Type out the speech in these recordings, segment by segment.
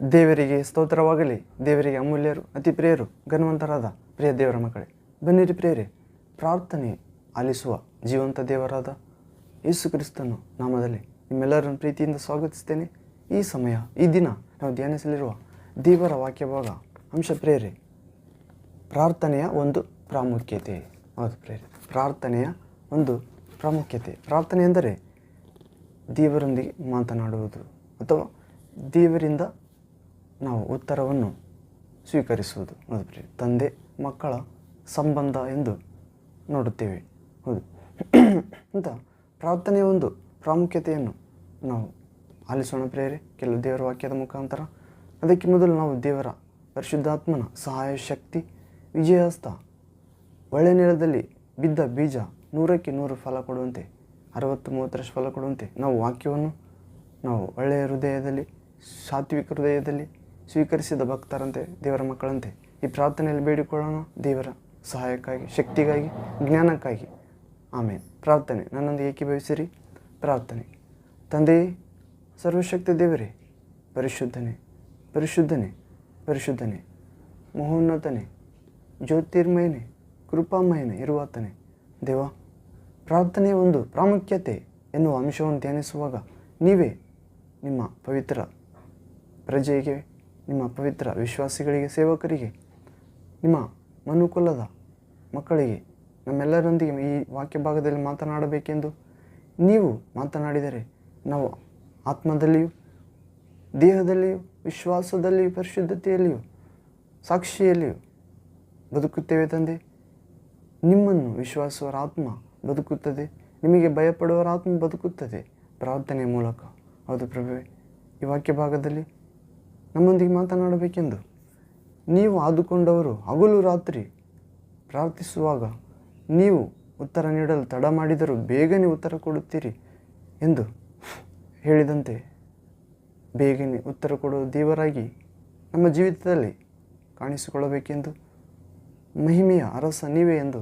ದೇವರಿಗೆ ಸ್ತೋತ್ರವಾಗಲಿ, ದೇವರಿಗೆ ಅಮೂಲ್ಯರು ಅತಿ ಪ್ರಿಯರು ಘನವಂತರಾದ ಪ್ರಿಯ ದೇವರ ಮಕ್ಕಳೇ, ಬನ್ನಿರಿ ಪ್ರಿಯರೇ, ಪ್ರಾರ್ಥನೆ ಆಲಿಸುವ ಜೀವಂತ ದೇವರಾದ ಯೇಸು ಕ್ರಿಸ್ತನು ನಾಮದಲ್ಲಿ ನಿಮ್ಮೆಲ್ಲರನ್ನು ಪ್ರೀತಿಯಿಂದ ಸ್ವಾಗತಿಸ್ತೇನೆ. ಈ ಸಮಯ, ಈ ದಿನ ನಾವು ಧ್ಯಾನಿಸಲಿರುವ ದೇವರ ವಾಕ್ಯ ಭಾಗ ಅಂಶ ಪ್ರೇರೆ ಪ್ರಾರ್ಥನೆಯ ಒಂದು ಪ್ರಾಮುಖ್ಯತೆ. ಹೌದು ಪ್ರೇರೆ ಪ್ರಾರ್ಥನೆಯ ಒಂದು ಪ್ರಾಮುಖ್ಯತೆ. ಪ್ರಾರ್ಥನೆ ಎಂದರೆ ದೇವರೊಂದಿಗೆ ಮಾತನಾಡುವುದು ಅಥವಾ ದೇವರಿಂದ ನಾವು ಉತ್ತರವನ್ನು ಸ್ವೀಕರಿಸುವುದು. ಹೌದು ತಂದೆ ಮಕ್ಕಳ ಸಂಬಂಧ ಎಂದು ನೋಡುತ್ತೇವೆ. ಹೌದು. ಅಂತ ಪ್ರಾರ್ಥನೆಯ ಒಂದು ಪ್ರಾಮುಖ್ಯತೆಯನ್ನು ನಾವು ಆಲಿಸೋಣ ಪ್ರೇರೆ ಕೆಲವು ದೇವರ ವಾಕ್ಯದ ಮುಖಾಂತರ. ಅದಕ್ಕೆ ಮೊದಲು ನಾವು ದೇವರ ಪರಿಶುದ್ಧಾತ್ಮನ ಸಹಾಯ, ಶಕ್ತಿ, ವಿಜಯಹಸ್ತ, ಒಳ್ಳೆ ನೆಲದಲ್ಲಿ ಬಿದ್ದ ಬೀಜ ನೂರಕ್ಕೆ ನೂರು ಫಲ ಕೊಡುವಂತೆ, ಅರವತ್ತು ಮೂವತ್ತರಷ್ಟು ಫಲ ಕೊಡುವಂತೆ ನಾವು ವಾಕ್ಯವನ್ನು ನಾವು ಒಳ್ಳೆಯ ಹೃದಯದಲ್ಲಿ, ಸಾತ್ವಿಕ ಹೃದಯದಲ್ಲಿ ಸ್ವೀಕರಿಸಿದ ಭಕ್ತರಂತೆ, ದೇವರ ಮಕ್ಕಳಂತೆ ಈ ಪ್ರಾರ್ಥನೆಯಲ್ಲಿ ಬೇಡಿಕೊಳ್ಳೋಣ. ದೇವರ ಸಹಾಯಕ್ಕಾಗಿ, ಶಕ್ತಿಗಾಗಿ, ಜ್ಞಾನಕ್ಕಾಗಿ. ಆಮೇಲೆ ಪ್ರಾರ್ಥನೆ. ನನ್ನೊಂದು ಏಕೀಭವಿಸಿರಿ ಪ್ರಾರ್ಥನೆ. ತಂದೆಯೇ ಸರ್ವಶಕ್ತಿ ದೇವರೇ, ಪರಿಶುದ್ಧನೆ ಪರಿಶುದ್ಧನೆ ಪರಿಶುದ್ಧನೆ, ಮಹೋನ್ನತನೇ, ಜ್ಯೋತಿರ್ಮಯನೆ, ಕೃಪಾಮಯನೆ, ಇರುವಾತನೇ. ದೇವ, ಪ್ರಾರ್ಥನೆಯ ಒಂದು ಪ್ರಾಮುಖ್ಯತೆ ಎನ್ನುವ ಅಂಶವನ್ನು ಧ್ಯಾನಿಸುವಾಗ ನೀವೇ ನಿಮ್ಮ ಪವಿತ್ರ ಪ್ರಜೆಗೆ ನಿಮ್ಮ ಪವಿತ್ರ ವಿಶ್ವಾಸಿಗಳಿಗೆ, ಸೇವಕರಿಗೆ, ನಿಮ್ಮ ಮನುಕುಲದ ಮಕ್ಕಳಿಗೆ, ನಮ್ಮೆಲ್ಲರೊಂದಿಗೆ ಈ ವಾಕ್ಯ ಭಾಗದಲ್ಲಿ ಮಾತನಾಡಬೇಕೆಂದು ನೀವು ಮಾತನಾಡಿದರೆ ನಾವು ಆತ್ಮದಲ್ಲಿಯೂ, ದೇಹದಲ್ಲಿಯೂ, ವಿಶ್ವಾಸದಲ್ಲಿಯೂ, ಪರಿಶುದ್ಧತೆಯಲ್ಲಿಯೂ, ಸಾಕ್ಷಿಯಲ್ಲಿಯೂ ಬದುಕುತ್ತೇವೆ ತಂದೆ. ನಿಮ್ಮನ್ನು ವಿಶ್ವಾಸುವರ ಆತ್ಮ ಬದುಕುತ್ತದೆ. ನಿಮಗೆ ಭಯಪಡುವರ ಆತ್ಮ ಬದುಕುತ್ತದೆ. ಪ್ರಾರ್ಥನೆಯ ಮೂಲಕ. ಹೌದು ಪ್ರಭುವೆ, ಈ ವಾಕ್ಯ ಭಾಗದಲ್ಲಿ ನಮ್ಮೊಂದಿಗೆ ಮಾತನಾಡಬೇಕೆಂದು. ನೀವು ಆದುಕೊಂಡವರು ಹಗಲು ರಾತ್ರಿ ಪ್ರಾರ್ಥಿಸುವಾಗ ನೀವು ಉತ್ತರ ನೀಡಲು ತಡ ಮಾಡಿದರೂ ಬೇಗನೆ ಉತ್ತರ ಕೊಡುತ್ತೀರಿ ಎಂದು ಹೇಳಿದಂತೆ ಬೇಗನೆ ಉತ್ತರ ಕೊಡುವ ದೇವರಾಗಿ ನಮ್ಮ ಜೀವಿತದಲ್ಲಿ ಕಾಣಿಸಿಕೊಳ್ಳಬೇಕೆಂದು, ಮಹಿಮೆಯ ಅರಸ ನೀವೇ ಎಂದು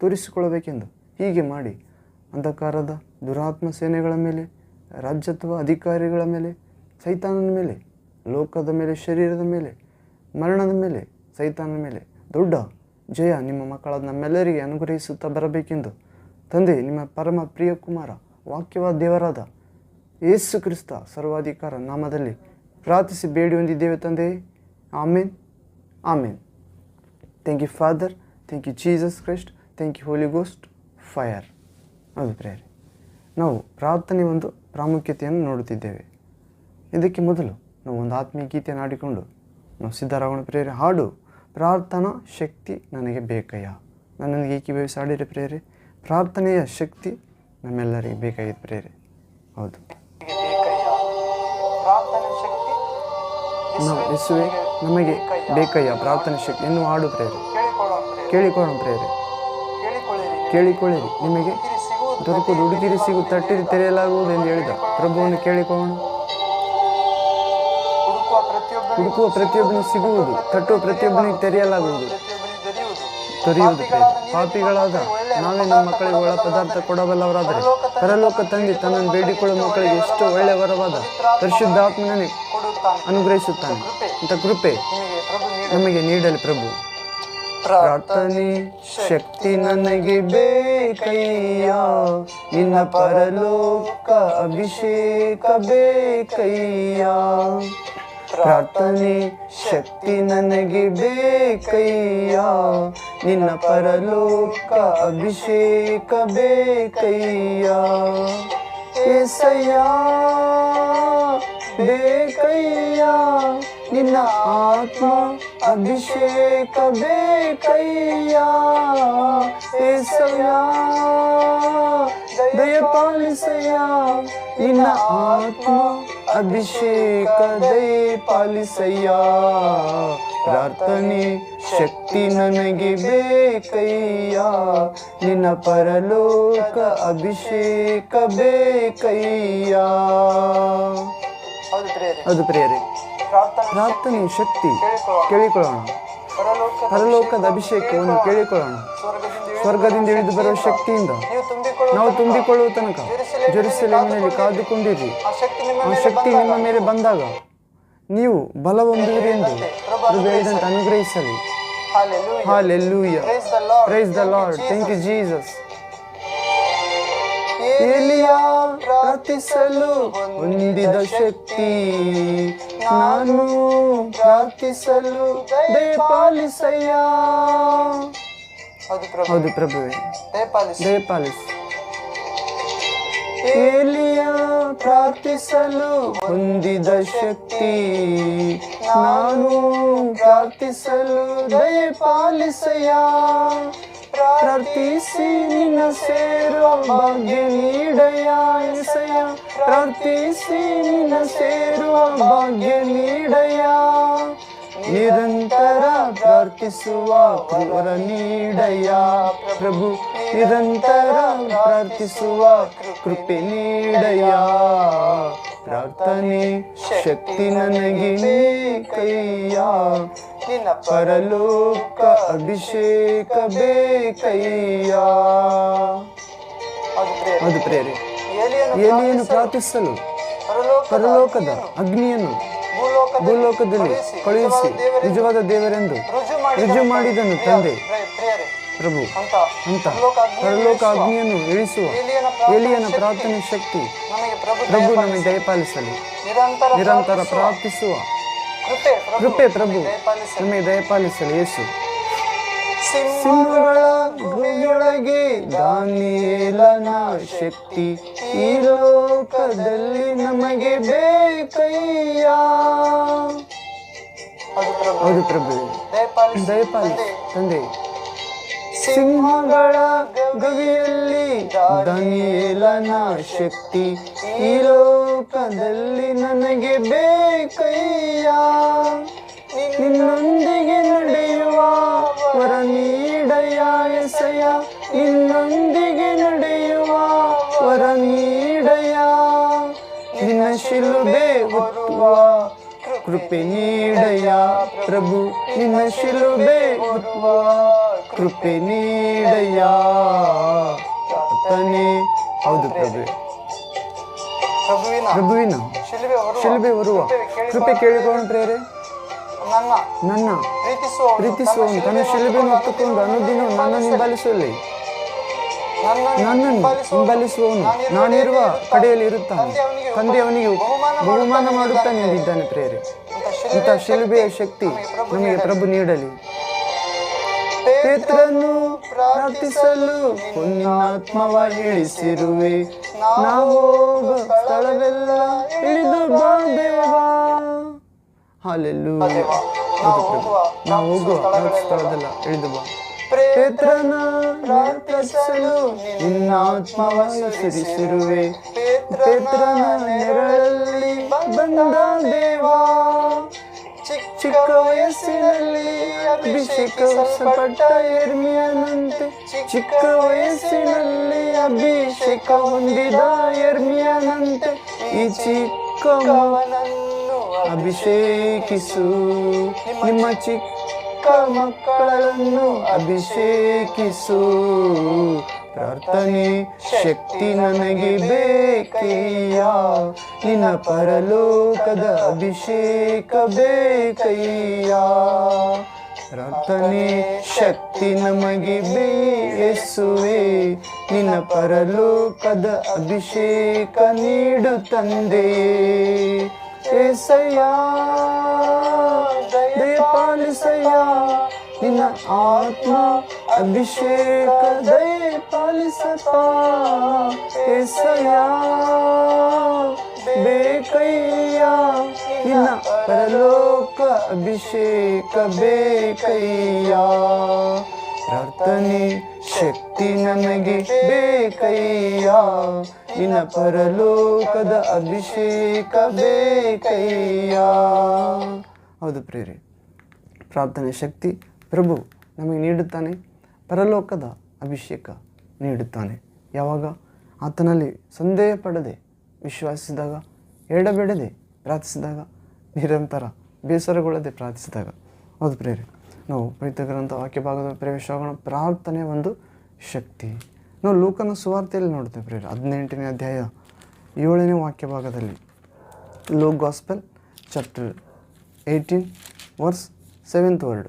ತೋರಿಸಿಕೊಳ್ಳಬೇಕೆಂದು ಹೀಗೆ ಮಾಡಿ ಅಂಧಕಾರದ ದುರಾತ್ಮ ಸೇನೆಗಳ ಮೇಲೆ ರಾಜ್ಯತ್ವ ಅಧಿಕಾರಿಗಳ ಮೇಲೆ, ಸೈತಾನನ ಮೇಲೆ ಲೋಕದ ಮೇಲೆ, ಶರೀರದ ಮೇಲೆ, ಮರಣದ ಮೇಲೆ ಸೈತಾನದ ಮೇಲೆ. ದೊಡ್ಡ ಜಯ ನಿಮ್ಮ ಮಕ್ಕಳಾದ ನಮ್ಮೆಲ್ಲರಿಗೆ ಅನುಗ್ರಹಿಸುತ್ತಾ ಬರಬೇಕೆಂದು. ತಂದೆ, ನಿಮ್ಮ ಪರಮ ಪ್ರಿಯ ಕುಮಾರ, ವಾಕ್ಯವಾದ ದೇವರಾದ ಯೇಸು ಕ್ರಿಸ್ತ ಸರ್ವಾಧಿಕಾರ ನಾಮದಲ್ಲಿ ಪ್ರಾರ್ಥಿಸಿ ಬೇಡಿ ಹೊಂದಿದ್ದೇವೆ ತಂದೆ. Amen. Amen. Thank you father thank you Jesus Christ thank you holy ghost fire ಅದು ಪ್ರೇಯರ್ ನಾವು ಪ್ರಾರ್ಥನೆ ಒಂದು ಪ್ರಾಮುಖ್ಯತೆಯನ್ನು ನೋಡುತ್ತಿದ್ದೇವೆ. ಇದಕ್ಕೆ ಮೊದಲು ನಾವು ಒಂದು ಆತ್ಮೀಯ ಗೀತೆಯನ್ನು ಆಡಿಕೊಂಡು ನಾವು ಸಿದ್ಧರಾಗೋಣ ಪ್ರೇರೆ ಹಾಡು. ಪ್ರಾರ್ಥನಾ ಶಕ್ತಿ ನನಗೆ ಬೇಕಯ್ಯ. ನನ್ನೊಂದಿಗೆ ಏಕೀಭವಿಸಿ ಹಾಡಿರಿ ಪ್ರೇರೆ ಪ್ರಾರ್ಥನೆಯ ಶಕ್ತಿ ನಮ್ಮೆಲ್ಲರಿಗೆ ಬೇಕಾಗಿದೆ ಪ್ರೇರೆ ಹೌದು. ನಾವು ಯೇಸುವೆ, ನಮಗೆ ಬೇಕಯ್ಯ ಪ್ರಾರ್ಥನೆ ಶಕ್ತಿ. ಇನ್ನು ಹಾಡು ಪ್ರೇರೆ ಕೇಳಿಕೊಳ್ಳೋಣ ಪ್ರೇರೆ ಕೇಳಿಕೊಳ್ಳಿರಿ. ನಿಮಗೆ ದೊರಕುವುದು ಹುಡುಕಿರಿ ಸಿಗು, ತಟ್ಟಿರಿ ತೆರೆಯಲಾಗುವುದು ಎಂದು ಹೇಳಿದ. ಪ್ರಭುವನ್ನು ಕೇಳಿಕೊಳ್ಳೋಣ. ಹುಡುಕುವ ಪ್ರತಿಯೊಬ್ಬನಿಗೆ ಸಿಗುವುದು ಕಟ್ಟುವ ಪ್ರತಿಯೊಬ್ಬನಿಗೆ ತೆರೆಯಲಾಗುವುದು ತೊರೆಯುವುದು ಪಾಪಿಗಳಾದ ನಾವೇ ನಮ್ಮ ಮಕ್ಕಳಿಗೆ ಒಳ ಪದಾರ್ಥ ಕೊಡಬಲ್ಲವರಾದರೆ ಪರಲೋಕ ತಂದೆ ತನ್ನನ್ನು ಬೇಡಿಕೊಳ್ಳುವ ಮಕ್ಕಳಿಗೆ ಎಷ್ಟು ಒಳ್ಳೆಯ ವರವಾದ ಪರಿಶುದ್ಧಾತ್ಮನೇ ಅನುಗ್ರಹಿಸುತ್ತಾನೆ. ಅಂತ ಕೃಪೆ ನಮಗೆ ನೀಡಲಿ. ಪ್ರಭು. ಪ್ರಾರ್ಥನೆ ಶಕ್ತಿ ನನಗೆ ಬೇಕಯ್ಯ ನಿನ್ನ ಪರಲೋಕ ಅಭಿಷೇಕ ಬೇಕಯ್ಯ ಪ್ರಾರ್ಥನೆ ಶಕ್ತಿ ನನಗೆ ಬೇಕಯ್ಯ. ನಿನ್ನ ಪರಲೋಕ ಅಭಿಷೇಕ ಬೇಕಯ್ಯ. ಏಸಯ್ಯ, ಬೇಕಯ್ಯ. ನಿನ್ನ ಆತ್ಮ ಅಭಿಷೇಕ ಬೇಕಯ್ಯ. ಏಸಯ್ಯ ದಯಪಾಲಿಸಯ್ಯ ನಿನ್ನ ಆತ್ಮ ಅಭಿಷೇಕ ದಯಪಾಲಿಸಯ್ಯ ಪ್ರಾರ್ಥನೆ ಶಕ್ತಿ ನನಗೆ ಬೇಕಯ್ಯ? ನಿನ್ನ ಪರಲೋಕ ಅಭಿಷೇಕ ಬೇಕಯ್ಯ? ಅದು ಪ್ರೇರೆ ಪ್ರಾರ್ಥನೆ ಶಕ್ತಿ ಕೇಳಿಕೊಳ್ಳೋಣ. ಪರಲೋಕ ಪರಲೋಕದ ಅಭಿಷೇಕವನ್ನು ಕೇಳಿಕೊಳ್ಳೋಣ. ಸ್ವರ್ಗದಿಂದ ಸ್ವರ್ಗದಿಂದ ಇಳಿದು ಬರುವ ಶಕ್ತಿಯಿಂದ. ನೀವು ತುಂಬಿಕೊಳ್ಳುವ ತನಕ ಜೆರುಸಲೇಮಿನಲ್ಲಿ ಕಾದುಕೊಂಡಿರಿ. ಆ ಶಕ್ತಿ ನಿಮ್ಮ ಆ ಶಕ್ತಿ ನಿಮ್ಮ ಮೇಲೆ ಬಂದಾಗ ನೀವು ಬಲ ಹೊಂದುವಿರಿ ಎಂದು ಹೇಳಿದಂತೆ ಅನುಗ್ರಹಿಸಲಿ. Hallelujah. Praise the lord thank you. Jesus ಎಲಿಯ ಪ್ರಾರ್ಥಿಸಲು ಹೊಂದಿದ ಶಕ್ತಿ. ನಾನು ಪ್ರಾರ್ಥಿಸಲು ದಯಪಾಲಿಸಯ್ಯ. ಹೌದು ಪ್ರಭು. ಹೌದು ಪ್ರಭುವೆ. ದಯಪಾಲಿಸಿ. ದಯಪಾಲಿಸು. ಏಲಿಯ ಪ್ರಾರ್ಥಿಸಲು ಹೊಂದಿದ ಶಕ್ತಿ. ನಾನು ಪ್ರಾರ್ಥಿಸಲು ದಯಪಾಲಿಸಯ್ಯ ಪ್ರಾರ್ಥಿಸಿ ನಿನ್ನ ಸೇರೋ ಭಾಗ್ಯ ನೀಡಯ ಎಸಯ ಪ್ರಾರ್ಥಿಸಿ ನಿನ್ನ ಸೇರುವ ಭಾಗ್ಯ ನೀಡಯ್ಯ. ನಿರಂತರ ಪ್ರಾರ್ಥಿಸುವ ಕೃಪರ ನೀಡಯ್ಯ ಪ್ರಭು. ನಿರಂತರ ಪ್ರಾರ್ಥಿಸುವ ಕೃಪೆ ನೀಡಯ್ಯ. ಪ್ರಾರ್ಥನೆ ಶಕ್ತಿ ನನಗೆ ಕೈಯ ನಿನ್ನ ಪರಲೋಕ ಅಭಿಷೇಕ ಬೇಕಯ್ಯ. ಅದು ಪ್ರೇರೆ. ಎಲಿಯನ್ನು ಪ್ರಾರ್ಥಿಸಲು. ಪರಲೋಕದ ಅಗ್ನಿಯನ್ನು ಭೂಲೋಕದಲ್ಲಿ ಕಳುಹಿಸಿ ನಿಜವಾದ ದೇವರೆಂದು ರುಜು ಮಾಡಿ ರುಜು ಮಾಡಿದನು ತಂದೆ. ಪ್ರಭು ಅಂತ ಪರಲೋಕ ಅಗ್ನಿಯನ್ನು ಇಳಿಸುವ ಎಲಿಯನ ಪ್ರಾರ್ಥನೆ ಶಕ್ತಿ ಪ್ರಭು ನಮಗೆ ದಯಪಾಲಿಸಲಿ. ನಿರಂತರ ಪ್ರಾರ್ಥಿಸುವ ಕೃಪೆ ಪ್ರಭು ನಮಗೆ ದಯಪಾಲಿಸಲಿ. ಯೇಸು ಸಿಂಹಗಳ ಗುಹೆಯೊಳಗೆ ದಾನಿಯೇಲನ ಶಕ್ತಿ ಈ ಲೋಕದಲ್ಲಿ ನಮಗೆ ಬೇಕಯ್ಯ. ಹೌದು ಪ್ರಭು. ದಯಪಾಲಿಸಿ, ತಂದೆ. ಸಿಂಹಗಳ ಗವಿಯಲ್ಲಿ ದಾನಿಯೇಲನ ಶಕ್ತಿ ಈ ಲೋಕದಲ್ಲಿ ನನಗೆ ಬೇಕಯ್ಯ. ನಿನ್ನೊಂದಿಗೆ ನಡೆಯುವ ವರ ನೀಡಯ ಎಸೆಯ ನಿನ್ನೊಂದಿಗೆ ನಡೆಯುವ ವರ ನೀಡಯ ನಿನ್ನ ಶಿಲುಬೆ ಹೊತ್ತುವ ಕೃಪೆ ನೀಡಯ ಪ್ರಭು. ನಿನ್ನ ಶಿಲುಬೆ ಹೊತ್ತುವ ಕೃಪೆ ನೀಡಯ ತಾನೇ ಹೌದು ಪ್ರಭು. ಪ್ರಭುವಿನ ಶಿಲುಬೆ ಹೊರುವ ಕೃಪೆ ಕೇಳಿಕೊಂಡ್ರೆ ನನ್ನ. ನನ್ನ. ಪ್ರೀತಿಸುವ ಪ್ರೀತಿಸುವವನು ತನ್ನ ಶಿಲುಬೆಯನ್ನು ಹೊತ್ತುಕೊಂಡು ಅನುದಿನ ನನ್ನನ್ನು ಹಿಂಬಾಲಿಸಲಿ. ನನ್ನನ್ನು ಹಿಂಬಾಲಿಸುವವನು. ನಾನಿರುವ ಕಡೆಯಲ್ಲಿ ಇರುತ್ತಾನೆ. ತಂದೆ ಅವನಿಗೆ ಬಹುಮಾನ ಮಾಡುತ್ತಾನೆ ಎಂದಿದ್ದಾನೆ ಪ್ರೇರೆ ಇಂಥ ಶಿಲುಬೆಯ ಶಕ್ತಿ ನಮಗೆ ಪ್ರಭು ನೀಡಲಿ. ಪೇತ್ರನು ಪ್ರಾರ್ಥಿಸಲು ಪುಣ್ಯಾತ್ಮವ ಇಳಿಸಿರುವೆ ನಾವು ಸ್ಥಳವೆಲ್ಲ ಇಳಿದು ಬಾ ದೇವಾ ಪ್ರಭು ನಾವು ಹೋಗುವ. ಸ್ಥಳದಲ್ಲ. ಇಳಿದು ಬಾ. ಪೇತ್ರನ ಪ್ರಾರ್ಥಿಸಲು ನಿನ್ನ ಪೇತ್ರನ ನೆರಳಲ್ಲಿ ಬಂದ ದೇವಾ. ಚಿಕ್ಕ ವಯಸ್ಸಿನಲ್ಲಿ ಅಭಿಷೇಕಪಟ್ಟ ಎರ್ಮಿಯನಂತೆ ಚಿಕ್ಕ ವಯಸ್ಸಿನಲ್ಲಿ ಅಭಿಷೇಕ ಹೊಂದಿದ ಎರ್ಮಿಯನಂತೆ ಈ ಚಿಕ್ಕ ಅಭಿಷೇಕಿಸು. ನಿಮ್ಮ ಚಿಕ್ಕ ಮಕ್ಕಳನ್ನು ಅಭಿಷೇಕಿಸು. ಪ್ರಾರ್ಥನೆ ಶಕ್ತಿ ನನಗೆ ಬೇಕಯ್ಯ. ನಿನ್ನ ಪರಲೋಕದ ಅಭಿಷೇಕ ಬೇಕಯ್ಯ. ಪ್ರಾರ್ಥನೆ ಶಕ್ತಿ ನಮಗೆ ಬೇಯಸುವೆ. ನಿನ್ನ ಪರಲೋಕದ ಅಭಿಷೇಕ ನೀಡು ತಂದೆಯೇ. ಏಸಯ್ಯ ದಯಪಾಲಿಸಯ್ಯ ನಿನ್ನ ಆತ್ಮ ಅಭಿಷೇಕ ದಯಪಾಲಿಸಪ್ಪ ಏಸಯ್ಯ ಬೇಕಯ್ಯ ನಿನ್ನ ಪರಲೋಕ ಅಭಿಷೇಕ ಬೇಕಯ್ಯ ಪ್ರಾರ್ಥನೆ ಶಕ್ತಿ ನನಗೆ ಬೇಕಯ್ಯ ನಿನ್ನ ಪರಲೋಕದ ಅಭಿಷೇಕ ಬೇಕಯ್ಯ ಹೌದು ಪ್ರೇರಿ ಪ್ರಾರ್ಥನೆ ಶಕ್ತಿ ಪ್ರಭು ನಮಗೆ ನೀಡುತ್ತಾನೆ, ಪರಲೋಕದ ಅಭಿಷೇಕ ನೀಡುತ್ತಾನೆ. ಯಾವಾಗ? ಆತನಲ್ಲಿ ಸಂದೇಹ ಪಡದೆ, ವಿಶ್ವಾಸಿಸಿದಾಗ, ಎಡಬೇಡದೆ ಪ್ರಾರ್ಥಿಸಿದಾಗ, ನಿರಂತರ ಬೇಸರಗೊಳ್ಳದೆ ಪ್ರಾರ್ಥಿಸಿದಾಗ. ಹೌದು ಪ್ರೇರಿ ನಾವು ಪವಿತ್ರ ಗ್ರಂಥ ವಾಕ್ಯ ಭಾಗದ ಪ್ರವೇಶವಾಗೋಣ. ಪ್ರಾರ್ಥನೆ ಒಂದು ಶಕ್ತಿ. ನಾವು ಲೂಕನ ಸುವಾರ್ತೆಯಲ್ಲಿ ನೋಡ್ತೇವೆ ಪ್ರೇರ ಹದಿನೆಂಟನೇ ಅಧ್ಯಾಯ ಏಳನೇ ವಾಕ್ಯ ಭಾಗದಲ್ಲಿ. Low gospel, chapter eighteen, verse seventh word.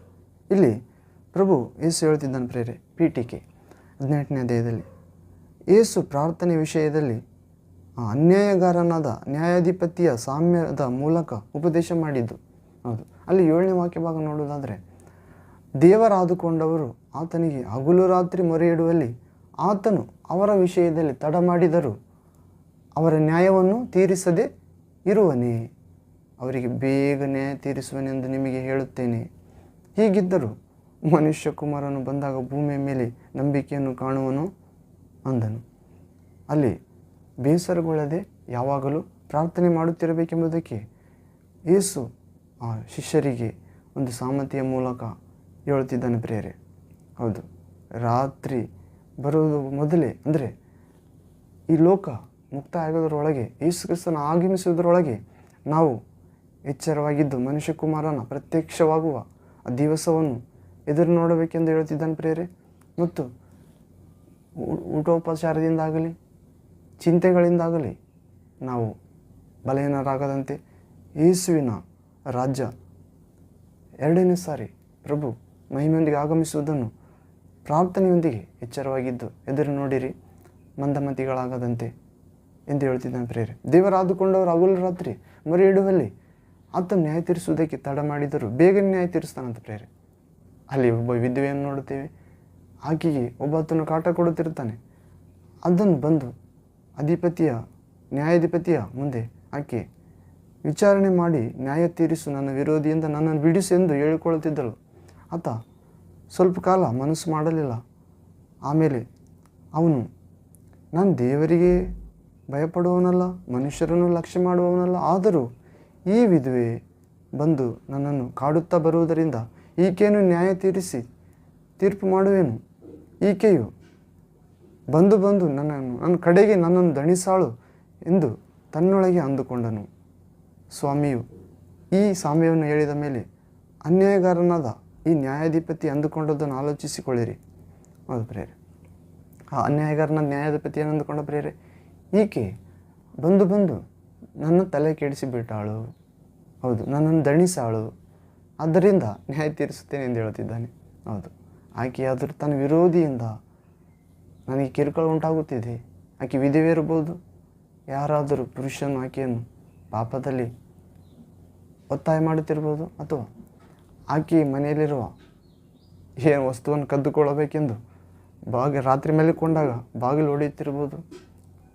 ಇಲ್ಲಿ ಪ್ರಭು ಯೇಸು ಹೇಳ್ತಿದ್ದಾನೆ ಪ್ರೇರೆ ಕೆ ಹದಿನೆಂಟನೇ ಅಧ್ಯಾಯದಲ್ಲಿ. ಏಸು ಪ್ರಾರ್ಥನೆ ವಿಷಯದಲ್ಲಿ ಅನ್ಯಾಯಗಾರನಾದ ನ್ಯಾಯಾಧಿಪತಿಯ ಸಾಮ್ಯದ ಮೂಲಕ ಉಪದೇಶ ಮಾಡಿದ್ದು. ಹೌದು. ಅಲ್ಲಿ ಏಳನೇ ವಾಕ್ಯ ಭಾಗ ನೋಡೋದಾದರೆ ದೇವರಾದುಕೊಂಡವರು ಆತನಿಗೆ ಹಗಲು ರಾತ್ರಿ ಮೊರೆ ಇಡುವಲ್ಲಿ ಆತನು ಅವರ ವಿಷಯದಲ್ಲಿ ತಡ ಮಾಡಿದರೂ ಅವರ ನ್ಯಾಯವನ್ನು ತೀರಿಸದೆ ಇರುವನೇ? ಅವರಿಗೆ ಬೇಗ ನ್ಯಾಯ ತೀರಿಸುವನೆಂದು ನಿಮಗೆ ಹೇಳುತ್ತೇನೆ. ಹೀಗಿದ್ದರೂ ಮನುಷ್ಯ ಕುಮಾರನು ಬಂದಾಗ ಭೂಮಿಯ ಮೇಲೆ ನಂಬಿಕೆಯನ್ನು ಕಾಣುವನು? ಅಂದನು. ಅಲ್ಲಿ ಬೇಸರಗೊಳ್ಳದೆ ಯಾವಾಗಲೂ ಪ್ರಾರ್ಥನೆ ಮಾಡುತ್ತಿರಬೇಕೆಂಬುದಕ್ಕೆ ಯೇಸು ಆ ಶಿಷ್ಯರಿಗೆ ಒಂದು ಸಾಮತಿಯ ಮೂಲಕ ಹೇಳುತ್ತಿದ್ದಾನೆ ಪ್ರೇರೆ ಹೌದು, ರಾತ್ರಿ ಬರುವುದು ಮೊದಲೇ, ಅಂದರೆ ಈ ಲೋಕ ಮುಕ್ತ ಆಗೋದ್ರೊಳಗೆ ಯೇಸು ಕ್ರಿಸ್ತನ ಆಗಮಿಸುವುದರೊಳಗೆ ನಾವು ಎಚ್ಚರವಾಗಿದ್ದು ಮನುಷ್ಯ ಕುಮಾರನ ಪ್ರತ್ಯಕ್ಷವಾಗುವ ಆ ದಿವಸವನ್ನು ಎದುರು ನೋಡಬೇಕೆಂದು ಹೇಳುತ್ತಿದ್ದಾನೆ ಪ್ರೇರೆ ಮತ್ತು ಊಟೋಪಚಾರದಿಂದಾಗಲಿ ಚಿಂತೆಗಳಿಂದಾಗಲಿ ನಾವು ಬಲಹೀನರಾಗದಂತೆ ಯೇಸುವಿನ ರಾಜ್ಯ ಎರಡನೇ ಸಾರಿ ಪ್ರಭು ಮಹಿಮೆಯೊಂದಿಗೆ ಆಗಮಿಸುವುದನ್ನು ಪ್ರಾರ್ಥನೆಯೊಂದಿಗೆ ಎಚ್ಚರವಾಗಿದ್ದು ಎದುರು ನೋಡಿರಿ, ಮಂದಮತಿಗಳಾಗದಂತೆ ಎಂದು ಹೇಳ್ತಿದ್ದಾನೆ ಪ್ರೇರೆ ದೇವರಾದುಕೊಂಡವರು ಹಗಲು ರಾತ್ರಿ ಮರಿ ಇಡುವಲ್ಲಿ ಆತ ನ್ಯಾಯ ತೀರಿಸುವುದಕ್ಕೆ ತಡ ಮಾಡಿದರು ಬೇಗ ನ್ಯಾಯ ತೀರಿಸ್ತಾನಂತ ಪ್ರೇರೆ ಅಲ್ಲಿ ಒಬ್ಬ ವಿಧವೆಯನ್ನು ನೋಡುತ್ತೇವೆ. ಆಕೆಗೆ ಒಬ್ಬ ಆತನು ಕಾಟ ಕೊಡುತ್ತಿರ್ತಾನೆ ಅದನ್ನು ಬಂದು ಅಧಿಪತಿಯ, ನ್ಯಾಯಾಧಿಪತಿಯ ಮುಂದೆ ಆಕೆ ವಿಚಾರಣೆ ಮಾಡಿ ನ್ಯಾಯ ತೀರಿಸು, ನನ್ನ ವಿರೋಧಿಯಿಂದ ನನ್ನನ್ನು ಬಿಡಿಸು ಎಂದು ಹೇಳಿಕೊಳ್ಳುತ್ತಿದ್ದಳು. ಆತ ಸ್ವಲ್ಪ ಕಾಲ ಮನಸ್ಸು ಮಾಡಲಿಲ್ಲ. ಆಮೇಲೆ ಅವನು, ನಾನು ದೇವರಿಗೆ ಭಯಪಡುವವನಲ್ಲ, ಮನುಷ್ಯರನ್ನು ಲಕ್ಷ್ಯ ಮಾಡುವವನಲ್ಲ, ಆದರೂ ಈ ವಿಧವೆ ಬಂದು ನನ್ನನ್ನು ಕಾಡುತ್ತಾ ಬರುವುದರಿಂದ ಈಕೆಯನ್ನು ನ್ಯಾಯ ತೀರಿಸಿ ತೀರ್ಪು ಮಾಡುವೆನು. ಈಕೆಯು ಬಂದು ಬಂದು ನನ್ನನ್ನು, ನನ್ನ ಕಡೆಗೆ ನನ್ನನ್ನು ದಣಿಸಾಳು ಎಂದು ತನ್ನೊಳಗೆ ಅಂದುಕೊಂಡನು. ಸ್ವಾಮಿಯು ಈ ಸಾಮ್ಯವನ್ನು ಹೇಳಿದ ಮೇಲೆ ಅನ್ಯಾಯಗಾರನಾದ ಈ ನ್ಯಾಯಾಧಿಪತಿ ಅಂದುಕೊಂಡದ್ದನ್ನು ಆಲೋಚಿಸಿಕೊಳ್ಳಿರಿ. ಹೌದು ಪ್ರೇರೆ ಆ ಅನ್ಯಾಯಗಾರನ ನ್ಯಾಯಾಧಿಪತಿ ಏನು ಅಂದುಕೊಂಡ ಪ್ರೇರೆ ಈಕೆ ಬಂದು ಬಂದು ನನ್ನ ತಲೆ ಕೆಡಿಸಿ ಬಿಟ್ಟಾಳು. ಹೌದು, ನನ್ನನ್ನು ದಣಿಸಾಳು. ಆದ್ದರಿಂದ ನ್ಯಾಯ ತೀರಿಸುತ್ತೇನೆ ಎಂದು ಹೇಳುತ್ತಿದ್ದಾನೆ. ಹೌದು, ಆಕೆಯಾದರೂ ತನ್ನ ವಿರೋಧಿಯಿಂದ ನನಗೆ ಕಿರುಕುಳ ಉಂಟಾಗುತ್ತಿದೆ. ಆಕೆ ವಿಧವೇ ಇರಬಹುದು ಯಾರಾದರೂ ಪುರುಷನು ಆಕೆಯನ್ನು ಪಾಪದಲ್ಲಿ ಒತ್ತಾಯ ಮಾಡುತ್ತಿರ್ಬೋದು ಅಥವಾ ಆಕೆ ಮನೆಯಲ್ಲಿರುವ ಏನು ವಸ್ತುವನ್ನು ಕದ್ದುಕೊಳ್ಳಬೇಕೆಂದು ಬಾಗಿ ರಾತ್ರಿ ಕೊಂಡಾಗ ಬಾಗಿಲು ಹೊಡೆಯುತ್ತಿರ್ಬೋದು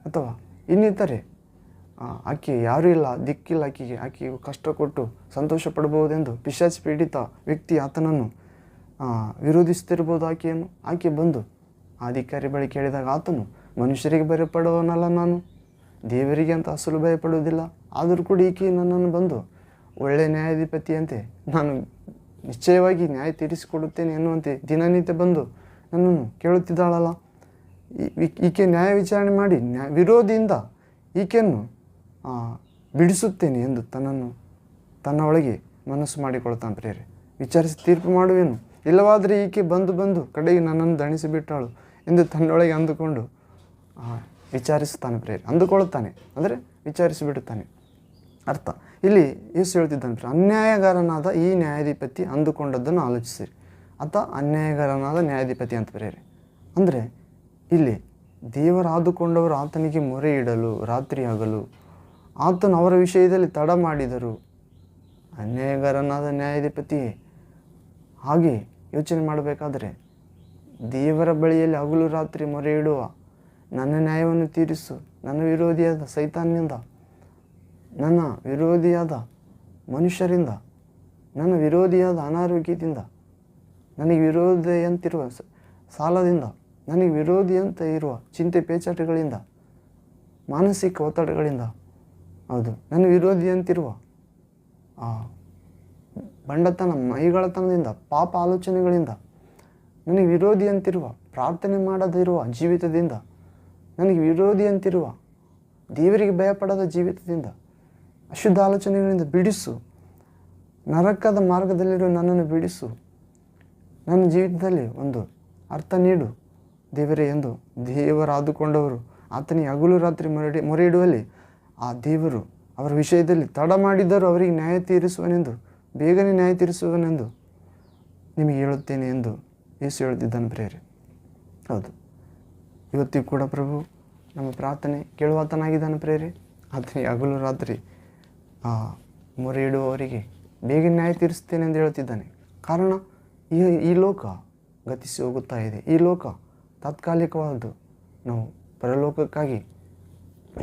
ಅಥವಾ ಇನ್ನಿತರೆ ಆಕೆ ಯಾರೂ ಇಲ್ಲ ದಿಕ್ಕಿಲ್ಲ ಆಕೆಗೆ. ಆಕೆಗೆ ಕಷ್ಟ ಕೊಟ್ಟು ಸಂತೋಷ ಪಡಬಹುದೆಂದು ಪಿಶಾಚಿ ಪೀಡಿತ ವ್ಯಕ್ತಿ ಆತನನ್ನು ಆ, ವಿರೋಧಿಸುತ್ತಿರ್ಬೋದು ಆಕೆಯನ್ನು. ಆಕೆ ಬಂದು ಆ ಅಧಿಕಾರಿ ಬಳಿ ಕೇಳಿದಾಗ ಆತನು ಮನುಷ್ಯರಿಗೆ ಭಯಪಡುವನಲ್ಲ ನಾನು. ದೇವರಿಗೆ ಅಂತ ಅಸಲು ಭಯಪಡುವುದಿಲ್ಲ. ಆದರೂ ಕೂಡ ಈಕೆ ನನ್ನನ್ನು ಬಂದು ಒಳ್ಳೆಯ ನ್ಯಾಯಾಧಿಪತಿಯಂತೆ ನಾನು ನಿಶ್ಚಯವಾಗಿ ನ್ಯಾಯ ತೀರಿಸಿಕೊಡುತ್ತೇನೆ ಎನ್ನುವಂತೆ ದಿನನಿತ್ಯ ಬಂದು ನನ್ನನ್ನು ಕೇಳುತ್ತಿದ್ದಾಳಲ್ಲ? ಈಕೆ ನ್ಯಾಯ ವಿಚಾರಣೆ ಮಾಡಿ ನ್ಯಾಯ ವಿರೋಧಿಯಿಂದ ಈಕೆಯನ್ನು ಬಿಡಿಸುತ್ತೇನೆ ಎಂದು ತನ್ನನ್ನು, ತನ್ನ ಒಳಗೆ ಮನಸ್ಸು ಮಾಡಿಕೊಳ್ತಾನೆ ಪ್ರೇರೆ ವಿಚಾರಿಸಿ ತೀರ್ಪು ಮಾಡುವೇನು. ಇಲ್ಲವಾದರೆ ಈಕೆ ಬಂದು ಬಂದು ಕಡೆಗೆ ನನ್ನನ್ನು ದಣಿಸಿಬಿಟ್ಟಾಳು ಎಂದು ತನ್ನೊಳಗೆ ಅಂದುಕೊಂಡು ವಿಚಾರಿಸುತ್ತಾನೆ ಪ್ರೇರೆ ಅಂದುಕೊಳ್ಳುತ್ತಾನೆ, ಅಂದರೆ ವಿಚಾರಿಸಿಬಿಡುತ್ತಾನೆ. ಅರ್ಥ. ಇಲ್ಲಿ ಯೇಸು ಹೇಳ್ತಿದ್ದಾನೆ ಅನ್ಯಾಯಗಾರನಾದ ಈ ನ್ಯಾಯಾಧಿಪತಿ ಅಂದುಕೊಂಡದ್ದನ್ನು ಆಲೋಚಿಸಿರಿ. ಆತ ಅನ್ಯಾಯಗಾರನಾದ ನ್ಯಾಯಾಧಿಪತಿ ಅಂತ ಬರೆಯಿರಿ. ಅಂದರೆ ಇಲ್ಲಿ ದೇವರಾದುಕೊಂಡವರು ಆತನಿಗೆ ಮೊರೆ ಇಡಲು ರಾತ್ರಿ ಆಗಲು ಆತನು ಅವರ ವಿಷಯದಲ್ಲಿ ತಡ ಮಾಡಿದರು ಅನ್ಯಾಯಗಾರನಾದ ನ್ಯಾಯಾಧಿಪತಿಯೇ ಹಾಗೆ ಯೋಚನೆ ಮಾಡಬೇಕಾದರೆ ದೇವರ ಬಳಿಯಲ್ಲಿ ಹಗಲು ರಾತ್ರಿ ಮೊರೆ ಇಡುವ, ನನ್ನ ನ್ಯಾಯವನ್ನು ತೀರಿಸು, ನನ್ನ ವಿರೋಧಿಯಾದ ಸೈತಾನ್ನಿಂದ ನನ್ನ ವಿರೋಧಿಯಾದ ಮನುಷ್ಯರಿಂದ, ನನ್ನ ವಿರೋಧಿಯಾದ ಅನಾರೋಗ್ಯದಿಂದ, ನನಗೆ ವಿರೋಧಿಯಂತಿರುವ ಸಾಲದಿಂದ, ನನಗೆ ವಿರೋಧಿಯಂತ ಇರುವ ಚಿಂತೆ ಪೇಚಾಟಗಳಿಂದ, ಮಾನಸಿಕ ಒತ್ತಡಗಳಿಂದ, ಹೌದು, ನನ್ನ ವಿರೋಧಿಯಂತಿರುವ ಆ ಬಂಡತನ ಮೈಗಳತನದಿಂದ ಪಾಪ ಆಲೋಚನೆಗಳಿಂದ, ನನಗೆ ವಿರೋಧಿಯಂತಿರುವ ಪ್ರಾರ್ಥನೆ ಮಾಡದಿರುವ ಜೀವಿತದಿಂದ, ನನಗೆ ವಿರೋಧಿಯಂತಿರುವ ದೇವರಿಗೆ ಭಯಪಡದ ಜೀವಿತದಿಂದ ಅಶುದ್ಧ ಆಲೋಚನೆಗಳಿಂದ ಬಿಡಿಸು. ನರಕದ ಮಾರ್ಗದಲ್ಲಿರುವ ನನ್ನನ್ನು ಬಿಡಿಸು. ನನ್ನ ಜೀವಿತದಲ್ಲಿ ಒಂದು ಅರ್ಥ ನೀಡು. ದೇವರೇ ಎಂದು ದೇವರಾದುಕೊಂಡವರು ಆತನಿಗೆ ಹಗಲು ರಾತ್ರಿ ಮೊರೆ ಮೊರೆ ಇಡುವಲ್ಲಿ ಆ ದೇವರು ಅವರ ವಿಷಯದಲ್ಲಿ ತಡ ಮಾಡಿದರೂ ಅವರಿಗೆ ನ್ಯಾಯ ತೀರಿಸುವನೆಂದು, ಬೇಗನೆ ನ್ಯಾಯ ತೀರಿಸುವನೆಂದು ನಿಮಗೆ ಹೇಳುತ್ತೇನೆ ಎಂದು ಯೇಸು ಹೇಳುತ್ತಿದ್ದಾನೆ ಪ್ರೇರೆ ಹೌದು. ಇವತ್ತಿಗೂ ಕೂಡ ಪ್ರಭು ನಮ್ಮ ಪ್ರಾರ್ಥನೆ ಕೇಳುವಾತನಾಗಿದ್ದಾನೆ ಪ್ರೇರೆ ಆತನಿಗೆ ಹಗಲು ರಾತ್ರಿ ಆ, ಮೊರೆ ಇಡುವವರಿಗೆ ಬೇಗ ನ್ಯಾಯ ತೀರಿಸ್ತೇನೆ ಎಂದು ಹೇಳುತ್ತಿದ್ದಾನೆ. ಕಾರಣ ಈ ಈ ಲೋಕ ಗತಿಸಿ ಹೋಗುತ್ತಾ ಇದೆ. ಈ ಲೋಕ ತಾತ್ಕಾಲಿಕವಾದದ್ದು ನಾವು ಪರಲೋಕಕ್ಕಾಗಿ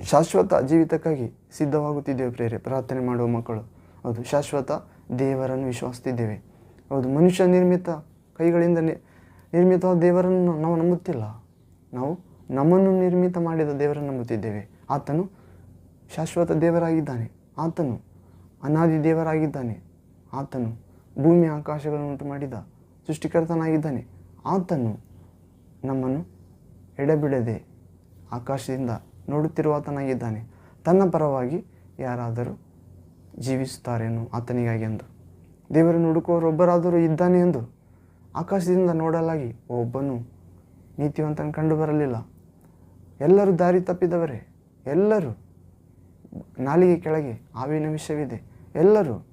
ಶಾಶ್ವತ ಜೀವಿತಕ್ಕಾಗಿ ಸಿದ್ಧವಾಗುತ್ತಿದ್ದೇವೆ ಪ್ರೇರೆ. ಪ್ರಾರ್ಥನೆ ಮಾಡುವ ಮಕ್ಕಳು. ಹೌದು ಶಾಶ್ವತ ದೇವರನ್ನು ವಿಶ್ವಾಸಿಸಿದ್ದೇವೆ ಹೌದು ಮನುಷ್ಯ ನಿರ್ಮಿತ ಕೈಗಳಿಂದ ನಿರ್ಮಿತ ದೇವರನ್ನು ನಾವು ನಂಬುತ್ತಿಲ್ಲ. ನಾವು ನಮ್ಮನ್ನು ನಿರ್ಮಿತ ಮಾಡಿದ ದೇವರನ್ನು ನಂಬುತ್ತಿದ್ದೇವೆ. ಆತನು ಶಾಶ್ವತ ದೇವರಾಗಿದ್ದಾನೆ. ಆತನು ಅನಾದಿ ದೇವರಾಗಿದ್ದಾನೆ. ಆತನು ಭೂಮಿ ಆಕಾಶಗಳನ್ನು ಉಂಟು ಮಾಡಿದ ಸೃಷ್ಟಿಕರ್ತನಾಗಿದ್ದಾನೆ. ಆತನು ನಮ್ಮನ್ನು ಎಡೆಬಿಡದೆ ಆಕಾಶದಿಂದ ನೋಡುತ್ತಿರುವಾತನಾಗಿದ್ದಾನೆ ತನ್ನ ಪರವಾಗಿ ಯಾರಾದರೂ ಜೀವಿಸುತ್ತಾರೇನೋ ಆತನಿಗಾಗಿ ಎಂದು. ದೇವರನ್ನು ಹುಡುಕುವವರೊಬ್ಬರಾದರೂ ಇದ್ದಾನೆ ಎಂದು ಆಕಾಶದಿಂದ ನೋಡಲಾಗಿ ಒಬ್ಬನು ನೀತಿವಂತನ ಕಂಡು ಬರಲಿಲ್ಲ ಎಲ್ಲರೂ ದಾರಿ ತಪ್ಪಿದವರೇ. ಎಲ್ಲರೂ ನಾಲಿಗೆ ಕೆಳಗೆ, ಹಾವಿನ ವಿಷವಿದೆ. ಎಲ್ಲರೂ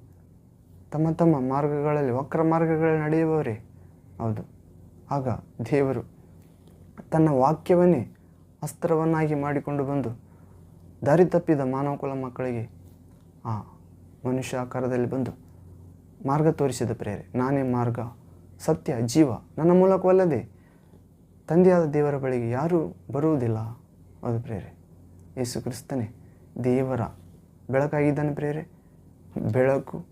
ತಮ್ಮ ತಮ್ಮ ಮಾರ್ಗಗಳಲ್ಲಿ, ವಕ್ರ ಮಾರ್ಗಗಳಲ್ಲಿ ನಡೆಯುವವರೇ. ಹೌದು. ಆಗ ದೇವರು ತನ್ನ ವಾಕ್ಯವನ್ನೇ ಅಸ್ತ್ರವನ್ನಾಗಿ ಮಾಡಿಕೊಂಡು ಬಂದು ದಾರಿ ತಪ್ಪಿದ ಮಾನವಕುಲ ಮಕ್ಕಳಿಗೆ ಆ ಮನುಷ್ಯ ಆಕಾರದಲ್ಲಿ ಬಂದು ಮಾರ್ಗ ತೋರಿಸಿದ ಪ್ರೇರೆ. ನಾನೇ ಮಾರ್ಗ, ಸತ್ಯ, ಜೀವ. ನನ್ನ ಮೂಲಕವಲ್ಲದೆ ತಂದೆಯಾದ ದೇವರ ಬಳಿಗೆ ಯಾರೂ ಬರುವುದಿಲ್ಲ. ಅದು ಪ್ರೇರೆ. ಯೇಸು ಕ್ರಿಸ್ತನೇ ದೇವರ ಬೆಳಕಾಗಿದ್ದಾನೆ ಪ್ರೇರೆ ಬೆಳಕು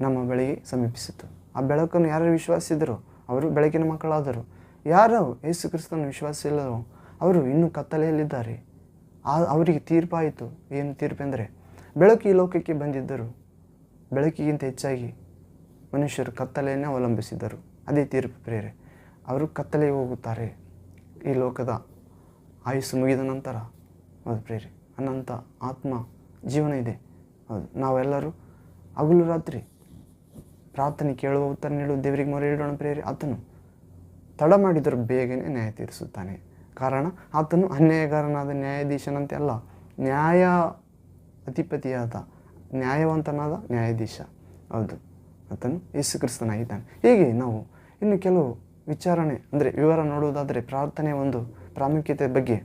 ನಮ್ಮ ಬಳಿಗೆ ಸಮೀಪಿಸಿತು. ಆ ಬೆಳಕನ್ನು ಯಾರು ವಿಶ್ವಾಸಿದರು ಅವರು ಬೆಳಕಿನ ಮಕ್ಕಳಾದರು. ಯಾರು? ಯೇಸು ಕ್ರಿಸ್ತನ ವಿಶ್ವಾಸಿಲ್ಲವೋ ಅವರು ಇನ್ನೂ ಕತ್ತಲೆಯಲ್ಲಿದ್ದಾರೆ. ಆ, ಅವರಿಗೆ ತೀರ್ಪಾಯಿತು. ಏನು ತೀರ್ಪೆಂದರೆ ಬೆಳಕು ಈ ಲೋಕಕ್ಕೆ ಬಂದಿದ್ದರು, ಬೆಳಕಿಗಿಂತ ಹೆಚ್ಚಾಗಿ ಮನುಷ್ಯರು ಕತ್ತಲೆಯನ್ನೇ ಅವಲಂಬಿಸಿದರು ಅದೇ ತೀರ್ಪು ಪ್ರೇರೆ ಅವರು ಕತ್ತಲೆಗೆ ಹೋಗುತ್ತಾರೆ. ಈ ಲೋಕದ ಆಯುಸ್ಸು ಮುಗಿದ ನಂತರ ಅದು ಪ್ರೇರೆ ಅನಂತ ಆತ್ಮ ಜೀವನ ಇದೆ. ಹೌದು, ನಾವೆಲ್ಲರೂ ಹಗಲು ರಾತ್ರಿ ಪ್ರಾರ್ಥನೆ ಕೇಳುವ ಉತ್ತರ ನೀಡುವ ದೇವರಿಗೆ ಮೊರೆ ಇಡೋಣ ಪ್ರೇರಿ ಆತನು ತಡ ಮಾಡಿದರೂ ಬೇಗನೆ ನ್ಯಾಯ ತೀರಿಸುತ್ತಾನೆ. ಕಾರಣ, ಆತನು ಅನ್ಯಾಯಗಾರನಾದ ನ್ಯಾಯಾಧೀಶನಂತೆ ಅಲ್ಲ ನ್ಯಾಯ ಅಧಿಪತಿಯಾದ ನ್ಯಾಯವಂತನಾದ ನ್ಯಾಯಾಧೀಶ. ಹೌದು, ಆತನು ಯೇಸು ಕ್ರಿಸ್ತನಾಗಿದ್ದಾನೆ ಹೀಗೆ ನಾವು ಇನ್ನು ಕೆಲವು ವಿಚಾರಣೆ, ಅಂದರೆ ವಿವರ ನೋಡುವುದಾದರೆ ಪ್ರಾರ್ಥನೆಯ ಒಂದು ಪ್ರಾಮುಖ್ಯತೆ ಬಗ್ಗೆ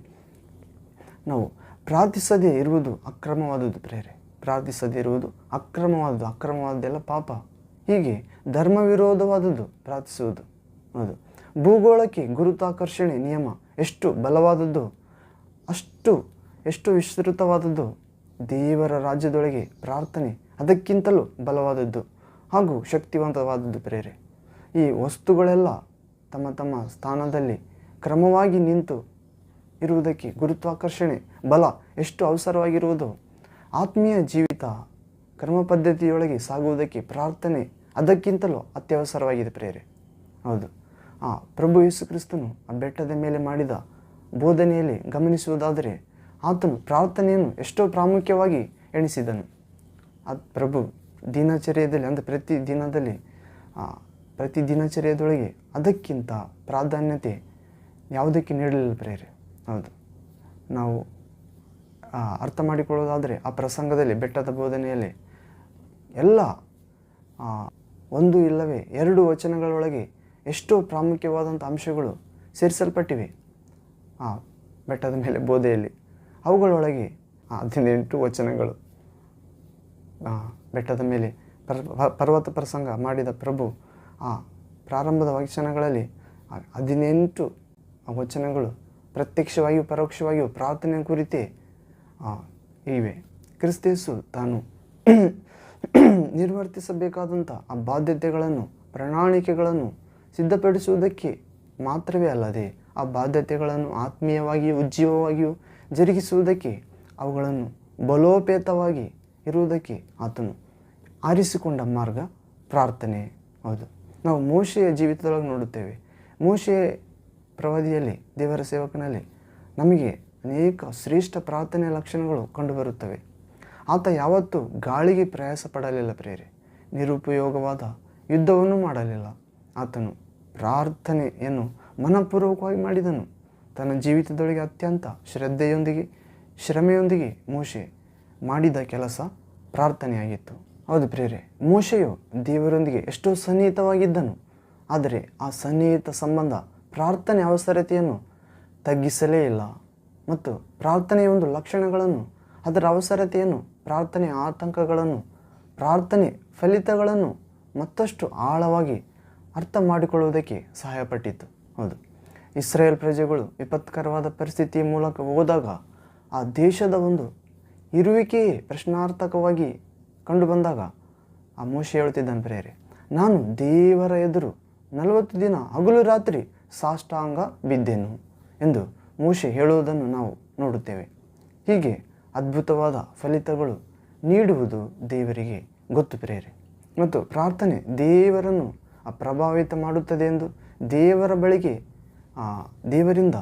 ನಾವು ಪ್ರಾರ್ಥಿಸದೇ ಇರುವುದು ಅಕ್ರಮವಾದುದು ಪ್ರೇರೆ. ಪ್ರಾರ್ಥಿಸದೇ ಇರುವುದು ಅಕ್ರಮವಾದದ್ದು. ಅಕ್ರಮವಾದದ್ದೆಲ್ಲ ಪಾಪ. ಹೀಗೆ ಧರ್ಮ ವಿರೋಧವಾದದ್ದು ಪ್ರಾರ್ಥಿಸುವುದು. ಹೌದು. ಭೂಗೋಳಕ್ಕೆ ಗುರುತಾಕರ್ಷಣೆ ನಿಯಮ ಎಷ್ಟು ಬಲವಾದದ್ದು, ಅಷ್ಟು, ಎಷ್ಟು ವಿಸ್ತೃತವಾದದ್ದು ದೇವರ ರಾಜ್ಯದೊಳಗೆ ಪ್ರಾರ್ಥನೆ ಅದಕ್ಕಿಂತಲೂ ಬಲವಾದದ್ದು ಹಾಗೂ ಶಕ್ತಿವಂತವಾದದ್ದು ಪ್ರೇರೆ. ಈ ವಸ್ತುಗಳೆಲ್ಲ ತಮ್ಮ ತಮ್ಮ ಸ್ಥಾನದಲ್ಲಿ ಕ್ರಮವಾಗಿ ನಿಂತು ಇರುವುದಕ್ಕೆ ಗುರುತ್ವಾಕರ್ಷಣೆ, ಬಲ ಎಷ್ಟು ಅವಸರವಾಗಿರುವುದು? ಆತ್ಮೀಯ ಜೀವಿತ ಕ್ರಮ ಪದ್ಧತಿಯೊಳಗೆ ಸಾಗುವುದಕ್ಕೆ ಪ್ರಾರ್ಥನೆ ಅದಕ್ಕಿಂತಲೂ ಅತ್ಯವಸರವಾಗಿದೆ ಪ್ರೇರೆ ಹೌದು. ಆ ಪ್ರಭು ಯೇಸು ಕ್ರಿಸ್ತನು ಆ ಬೆಟ್ಟದ ಮೇಲೆ ಮಾಡಿದ ಬೋಧನೆಯಲ್ಲಿ ಗಮನಿಸುವುದಾದರೆ ಆತನು ಪ್ರಾರ್ಥನೆಯನ್ನು ಎಷ್ಟೋ ಪ್ರಾಮುಖ್ಯವಾಗಿ ಎಣಿಸಿದನು. ಆ ಪ್ರಭು ದಿನಚರ್ಯದಲ್ಲಿ ಅಂದರೆ ಪ್ರತಿ ದಿನದಲ್ಲಿ ಪ್ರತಿ ದಿನಚರ್ಯದೊಳಗೆ ಅದಕ್ಕಿಂತ ಪ್ರಾಧಾನ್ಯತೆ ಯಾವುದಕ್ಕೆ ನೀಡಲಿಲ್ಲ ಪ್ರೇರೆ ಹೌದು. ನಾವು ಅರ್ಥ ಮಾಡಿಕೊಳ್ಳೋದಾದರೆ ಆ ಪ್ರಸಂಗದಲ್ಲಿ, ಬೆಟ್ಟದ ಬೋಧನೆಯಲ್ಲಿ ಎಲ್ಲ ಒಂದು ಇಲ್ಲವೇ ಎರಡು ವಚನಗಳೊಳಗೆ ಎಷ್ಟೋ ಪ್ರಾಮುಖ್ಯವಾದಂಥ ಅಂಶಗಳು ಸೇರಿಸಲ್ಪಟ್ಟಿವೆ. ಆ, ಬೆಟ್ಟದ ಮೇಲೆ ಬೋಧೆಯಲ್ಲಿ. ಅವುಗಳೊಳಗೆ ಹದಿನೆಂಟು ವಚನಗಳು ಬೆಟ್ಟದ ಮೇಲೆ ಪರ್ವತ ಪ್ರಸಂಗ ಮಾಡಿದ ಪ್ರಭು, ಆ, ಪ್ರಾರಂಭದ ವಚನಗಳಲ್ಲಿ ಹದಿನೆಂಟು ವಚನಗಳು ಪ್ರತ್ಯಕ್ಷವಾಗಿಯೂ ಪರೋಕ್ಷವಾಗಿಯೂ ಪ್ರಾರ್ಥನೆ ಕುರಿತೇ ಇವೆ. ಕ್ರಿಸ್ತೇಸು ತಾನು ನಿರ್ವರ್ತಿಸಬೇಕಾದಂಥ ಆ ಬಾಧ್ಯತೆಗಳನ್ನು, ಪ್ರಣಾಳಿಕೆಗಳನ್ನು ಸಿದ್ಧಪಡಿಸುವುದಕ್ಕೆ ಮಾತ್ರವೇ ಅಲ್ಲದೆ, ಆ ಬಾಧ್ಯತೆಗಳನ್ನು ಆತ್ಮೀಯವಾಗಿಯೂ ಉಜ್ಜೀವವಾಗಿಯೂ ಜರುಗಿಸುವುದಕ್ಕೆ, ಅವುಗಳನ್ನು ಬಲೋಪೇತವಾಗಿ ಇರುವುದಕ್ಕೆ ಆತನು ಆರಿಸಿಕೊಂಡ ಮಾರ್ಗ ಪ್ರಾರ್ಥನೆ. ಹೌದು. ನಾವು ಮೋಶೆಯ ಜೀವಿತದೊಳಗೆ ನೋಡುತ್ತೇವೆ. ಮೋಶೆ ಪ್ರವಾದಿಯಲ್ಲಿ, ದೇವರ ಸೇವಕನಲ್ಲಿ ನಮಗೆ ಅನೇಕ ಶ್ರೇಷ್ಠ ಪ್ರಾರ್ಥನೆ ಲಕ್ಷಣಗಳು ಕಂಡುಬರುತ್ತವೆ. ಆತ ಯಾವತ್ತೂ ಗಾಳಿಗೆ ಪ್ರಯಾಸ ಪಡಲಿಲ್ಲ ಪ್ರೇರೆ ನಿರುಪಯೋಗವಾದ ಯುದ್ಧವನ್ನು ಮಾಡಲಿಲ್ಲ. ಆತನು ಪ್ರಾರ್ಥನೆಯನ್ನು ಮನಪೂರ್ವಕವಾಗಿ ಮಾಡಿದನು. ತನ್ನ ಜೀವಿತದೊಳಗೆ ಅತ್ಯಂತ ಶ್ರದ್ಧೆಯೊಂದಿಗೆ, ಶ್ರಮೆಯೊಂದಿಗೆ ಮೋಶೆ ಮಾಡಿದ ಕೆಲಸ ಪ್ರಾರ್ಥನೆಯಾಗಿತ್ತು. ಹೌದು ಪ್ರೇರೆ ಮೋಶೆಯು ದೇವರೊಂದಿಗೆ ಎಷ್ಟೋ ಸನ್ನಿಹಿತವಾಗಿದ್ದನು. ಆದರೆ ಆ ಸನ್ನಿಹಿತ ಸಂಬಂಧ ಪ್ರಾರ್ಥನೆ ಅವಸರತೆಯನ್ನು ತಗ್ಗಿಸಲೇ ಇಲ್ಲ. ಮತ್ತು ಪ್ರಾರ್ಥನೆಯ ಒಂದು ಲಕ್ಷಣಗಳನ್ನು, ಅದರ ಅವಸರತೆಯನ್ನು, ಪ್ರಾರ್ಥನೆ ಆತಂಕಗಳನ್ನು, ಪ್ರಾರ್ಥನೆ ಫಲಿತಗಳನ್ನು ಮತ್ತಷ್ಟು ಆಳವಾಗಿ ಅರ್ಥ ಮಾಡಿಕೊಳ್ಳುವುದಕ್ಕೆ ಸಹಾಯಪಟ್ಟಿತ್ತು ಹೌದು. ಇಸ್ರೇಲ್ ಪ್ರಜೆಗಳು ವಿಪತ್ಕರವಾದ ಪರಿಸ್ಥಿತಿಯ ಮೂಲಕ ಹೋದಾಗ ಆ ದೇಶದ ಒಂದು ಇರುವಿಕೆಯೇ ಪ್ರಶ್ನಾರ್ಥಕವಾಗಿ ಕಂಡುಬಂದಾಗ ಆ ಮೋಶ ಹೇಳುತ್ತಿದ್ದಾನೆ ಪ್ರೇರೆ ನಾನು ದೇವರ ಎದುರು ನಲವತ್ತು ದಿನ ಹಗಲು ರಾತ್ರಿ ಸಾಷ್ಟಾಂಗ ಬಿದ್ದೆನು ಎಂದು ಮೂಷೆ ಹೇಳುವುದನ್ನು ನಾವು ನೋಡುತ್ತೇವೆ. ಹೀಗೆ ಅದ್ಭುತವಾದ ಫಲಿತಗಳು ನೀಡುವುದು ದೇವರಿಗೆ ಗೊತ್ತು ಪ್ರೇರೆ ಮತ್ತು ಪ್ರಾರ್ಥನೆ ದೇವರನ್ನು ಪ್ರಭಾವಿತ ಮಾಡುತ್ತದೆ ಎಂದು ದೇವರ ಬಳಿಗೆ ದೇವರಿಂದ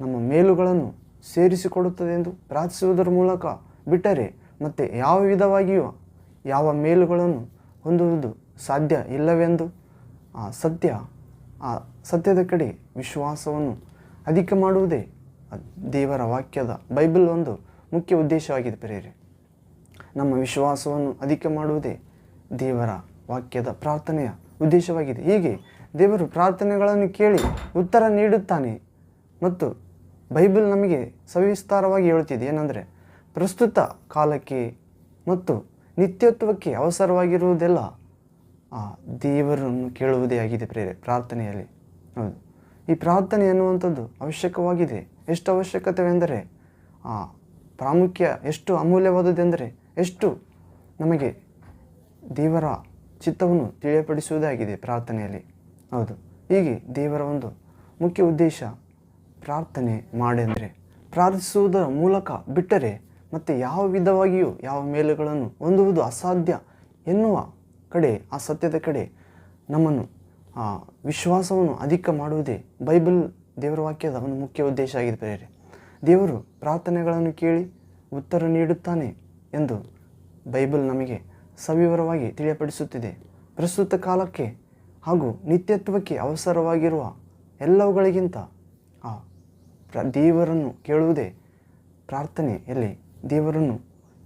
ನಮ್ಮ ಮೇಲುಗಳನ್ನು ಸೇರಿಸಿಕೊಡುತ್ತದೆ ಎಂದು ಪ್ರಾರ್ಥಿಸುವುದರ ಮೂಲಕ ಬಿಟ್ಟರೆ ಮತ್ತು ಯಾವ ವಿಧವಾಗಿಯೂ ಯಾವ ಮೇಲುಗಳನ್ನು ಹೊಂದುವುದು ಸಾಧ್ಯ ಇಲ್ಲವೆಂದು ಸತ್ಯ ಸತ್ಯದ ಕಡೆ ವಿಶ್ವಾಸವನ್ನು ಅಧಿಕ ಮಾಡುವುದೇ ದೇವರ ವಾಕ್ಯದ ಬೈಬಲ್ ಒಂದು ಮುಖ್ಯ ಉದ್ದೇಶವಾಗಿದೆ ಪ್ರೇರೆ ನಮ್ಮ ವಿಶ್ವಾಸವನ್ನು ಅಧಿಕ ಮಾಡುವುದೇ ದೇವರ ವಾಕ್ಯದ ಪ್ರಾರ್ಥನೆಯ ಉದ್ದೇಶವಾಗಿದೆ. ಹೀಗೆ ದೇವರು ಪ್ರಾರ್ಥನೆಗಳನ್ನು ಕೇಳಿ ಉತ್ತರ ನೀಡುತ್ತಾನೆ ಮತ್ತು ಬೈಬಲ್ ನಮಗೆ ಸವಿಸ್ತಾರವಾಗಿ ಹೇಳುತ್ತಿದೆ. ಏನಂದರೆ, ಪ್ರಸ್ತುತ ಕಾಲಕ್ಕೆ ಮತ್ತು ನಿತ್ಯತ್ವಕ್ಕೆ ಅವಸರವಾಗಿರುವುದೆಲ್ಲ ಆ ದೇವರನ್ನು ಕೇಳುವುದೇ ಆಗಿದೆ ಪ್ರೇರೆ ಪ್ರಾರ್ಥನೆಯಲ್ಲಿ. ಹೌದು. ಈ ಪ್ರಾರ್ಥನೆ ಎನ್ನುವಂಥದ್ದು ಅವಶ್ಯಕವಾಗಿದೆ. ಎಷ್ಟು ಅವಶ್ಯಕತೆವೆಂದರೆ, ಆ ಪ್ರಾಮುಖ್ಯ ಎಷ್ಟು ಅಮೂಲ್ಯವಾದದ್ದೆಂದರೆ, ಎಷ್ಟು ನಮಗೆ ದೇವರ ಚಿತ್ತವನ್ನು ತಿಳಿಯಪಡಿಸುವುದಾಗಿದೆ ಪ್ರಾರ್ಥನೆಯಲ್ಲಿ. ಹೌದು. ಹೀಗೆ ದೇವರ ಒಂದು ಮುಖ್ಯ ಉದ್ದೇಶ ಪ್ರಾರ್ಥನೆ ಮಾಡೆಂದರೆ, ಪ್ರಾರ್ಥಿಸುವುದರ ಮೂಲಕ ಬಿಟ್ಟರೆ ಮತ್ತು ಯಾವ ವಿಧವಾಗಿಯೂ ಯಾವ ಮೇಲುಗಳನ್ನು ಹೊಂದುವುದು ಅಸಾಧ್ಯ ಎನ್ನುವ ಕಡೆ ಆ ಸತ್ಯದ ಕಡೆ ನಮ್ಮನ್ನು ವಿಶ್ವಾಸವನ್ನು ಅಧಿಕ ಮಾಡುವುದೇ ಬೈಬಲ್ ದೇವರ ವಾಕ್ಯದ ಒಂದು ಮುಖ್ಯ ಉದ್ದೇಶ ಆಗಿದೆ ಪ್ರೇರೆ ದೇವರು ಪ್ರಾರ್ಥನೆಗಳನ್ನು ಕೇಳಿ ಉತ್ತರ ನೀಡುತ್ತಾನೆ ಎಂದು ಬೈಬಲ್ ನಮಗೆ ಸವಿವರವಾಗಿ ತಿಳಿಯಪಡಿಸುತ್ತಿದೆ. ಪ್ರಸ್ತುತ ಕಾಲಕ್ಕೆ ಹಾಗೂ ನಿತ್ಯತ್ವಕ್ಕೆ ಅವಸರವಾಗಿರುವ ಎಲ್ಲವುಗಳಿಗಿಂತ ಆ, ಪ್ರ, ದೇವರನ್ನು ಕೇಳುವುದೇ ಪ್ರಾರ್ಥನೆಯಲ್ಲಿ ದೇವರನ್ನು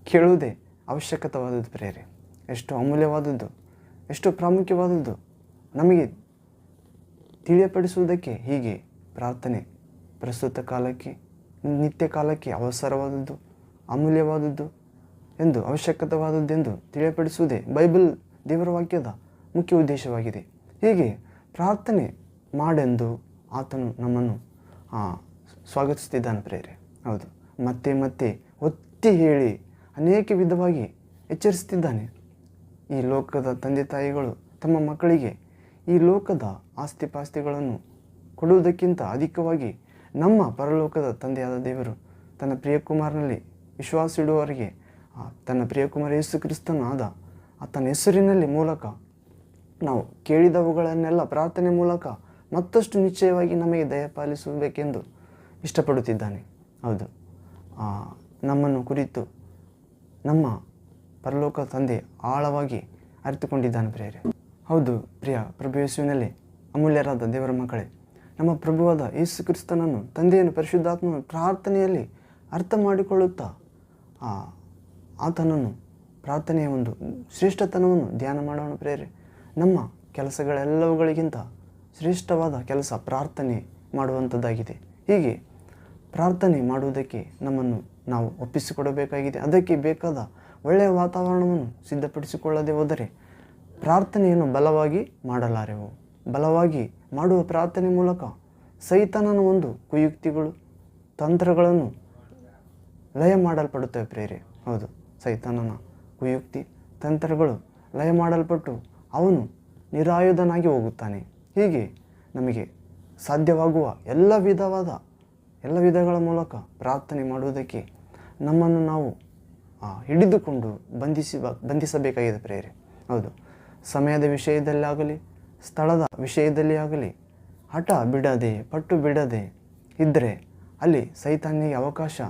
ಕೇಳುವುದೇ ಅವಶ್ಯಕತವಾದದ್ದು ಪ್ರೇರೆ ಎಷ್ಟು ಅಮೂಲ್ಯವಾದದ್ದು, ಎಷ್ಟು ಪ್ರಾಮುಖ್ಯವಾದದ್ದು ನಮಗೆ ತಿಳಿಯಪಡಿಸುವುದಕ್ಕೆ ಹೀಗೆ ಪ್ರಾರ್ಥನೆ, ಪ್ರಸ್ತುತ ಕಾಲಕ್ಕೆ, ನಿತ್ಯ ಕಾಲಕ್ಕೆ ಅವಸರವಾದದ್ದು, ಅಮೂಲ್ಯವಾದದ್ದು ಎಂದು, ಅವಶ್ಯಕತವಾದದ್ದೆಂದು ತಿಳಿಯಪಡಿಸುವುದೇ ಬೈಬಲ್ ದೇವರ ವಾಕ್ಯದ ಮುಖ್ಯ ಉದ್ದೇಶವಾಗಿದೆ. ಹೀಗೆ ಪ್ರಾರ್ಥನೆ ಮಾಡೆಂದು ಆತನು ನಮ್ಮನ್ನು ಸ್ವಾಗತಿಸುತ್ತಿದ್ದಾನೆ ಪ್ರೇರೆ ಹೌದು. ಮತ್ತೆ ಮತ್ತೆ ಒತ್ತಿ ಹೇಳಿ ಅನೇಕ ವಿಧವಾಗಿ ಎಚ್ಚರಿಸುತ್ತಿದ್ದಾನೆ. ಈ ಲೋಕದ ತಂದೆ ತಾಯಿಗಳು ತಮ್ಮ ಮಕ್ಕಳಿಗೆ ಈ ಲೋಕದ ಆಸ್ತಿಪಾಸ್ತಿಗಳನ್ನು ಕೊಡುವುದಕ್ಕಿಂತ ಅಧಿಕವಾಗಿ ನಮ್ಮ ಪರಲೋಕದ ತಂದೆಯಾದ ದೇವರು ತನ್ನ ಪ್ರಿಯಕುಮಾರನಲ್ಲಿ ವಿಶ್ವಾಸ ಇಡುವವರಿಗೆ ತನ್ನ ಪ್ರಿಯಕುಮಾರ ಯೇಸು ಕ್ರಿಸ್ತನಾದ ಆತನ ಹೆಸರಿನಲ್ಲಿ ಮೂಲಕ ನಾವು ಕೇಳಿದವುಗಳನ್ನೆಲ್ಲ ಪ್ರಾರ್ಥನೆ ಮೂಲಕ ಮತ್ತಷ್ಟು ನಿಶ್ಚಯವಾಗಿ ನಮಗೆ ದಯಪಾಲಿಸಬೇಕೆಂದು ಇಷ್ಟಪಡುತ್ತಿದ್ದಾನೆ. ಹೌದು. ನಮ್ಮನ್ನು ಕುರಿತು ನಮ್ಮ ಪರಲೋಕ ತಂದೆ ಆಳವಾಗಿ ಅರಿತುಕೊಂಡಿದ್ದಾನೆ ಪ್ರಿಯರೇ. ಹೌದು ಪ್ರಿಯ, ಪ್ರಭು ಯೇಸುವಿನಲ್ಲಿ ಅಮೂಲ್ಯರಾದ ದೇವರ ಮಕ್ಕಳೇ. ನಮ್ಮ ಪ್ರಭುವಾದ ಯೇಸು ಕ್ರಿಸ್ತನನ್ನು, ತಂದೆಯನ್ನು ಪರಿಶುದ್ಧಾತ್ಮನ ಪ್ರಾರ್ಥನೆಯಲ್ಲಿ ಅರ್ಥ ಮಾಡಿಕೊಳ್ಳುತ್ತಾ, ಆ ಆತನನ್ನು ಪ್ರಾರ್ಥನೆಯ ಒಂದು ಶ್ರೇಷ್ಠತನವನ್ನು ಧ್ಯಾನ ಮಾಡೋಣ ಪ್ರೇರೆ ನಮ್ಮ ಕೆಲಸಗಳೆಲ್ಲವುಗಳಿಗಿಂತ ಶ್ರೇಷ್ಠವಾದ ಕೆಲಸ ಪ್ರಾರ್ಥನೆ ಮಾಡುವಂಥದ್ದಾಗಿದೆ. ಹೀಗೆ ಪ್ರಾರ್ಥನೆ ಮಾಡುವುದಕ್ಕೆ ನಮ್ಮನ್ನು ನಾವು ಒಪ್ಪಿಸಿಕೊಡಬೇಕಾಗಿದೆ. ಅದಕ್ಕೆ ಬೇಕಾದ ಒಳ್ಳೆಯ ವಾತಾವರಣವನ್ನು ಸಿದ್ಧಪಡಿಸಿಕೊಳ್ಳದೆ ಹೋದರೆ ಪ್ರಾರ್ಥನೆಯನ್ನು ಬಲವಾಗಿ ಮಾಡಲಾರೆವು. ಬಲವಾಗಿ ಮಾಡುವ ಪ್ರಾರ್ಥನೆ ಮೂಲಕ ಸೈತನನ ಒಂದು ಕುಯುಕ್ತಿಗಳು, ತಂತ್ರಗಳನ್ನು ಲಯ ಮಾಡಲ್ಪಡುತ್ತವೆ ಪ್ರೇರೆ. ಹೌದು, ಸೈತನನ ಕುಯುಕ್ತಿ, ತಂತ್ರಗಳು ಲಯ ಮಾಡಲ್ಪಟ್ಟು ಅವನು ನಿರಾಯುಧನಾಗಿ ಹೋಗುತ್ತಾನೆ. ಹೀಗೆ ನಮಗೆ ಸಾಧ್ಯವಾಗುವ ಎಲ್ಲ ವಿಧವಾದ, ಎಲ್ಲ ವಿಧಗಳ ಮೂಲಕ ಪ್ರಾರ್ಥನೆ ಮಾಡುವುದಕ್ಕೆ ನಮ್ಮನ್ನು ನಾವು ಹಿಡಿದುಕೊಂಡು ಬಂಧಿಸಿ, ಬಂಧಿಸಬೇಕಾಗಿದೆ ಪ್ರೇರೆ. ಹೌದು ಸಮಯದ ವಿಷಯದಲ್ಲಾಗಲಿ, ಸ್ಥಳದ ವಿಷಯದಲ್ಲಿ ಆಗಲಿ ಹಠ ಬಿಡದೆ, ಪಟ್ಟು ಬಿಡದೆ ಇದ್ದರೆ ಅಲ್ಲಿ ಸೈತಾನಿಗೆ ಅವಕಾಶ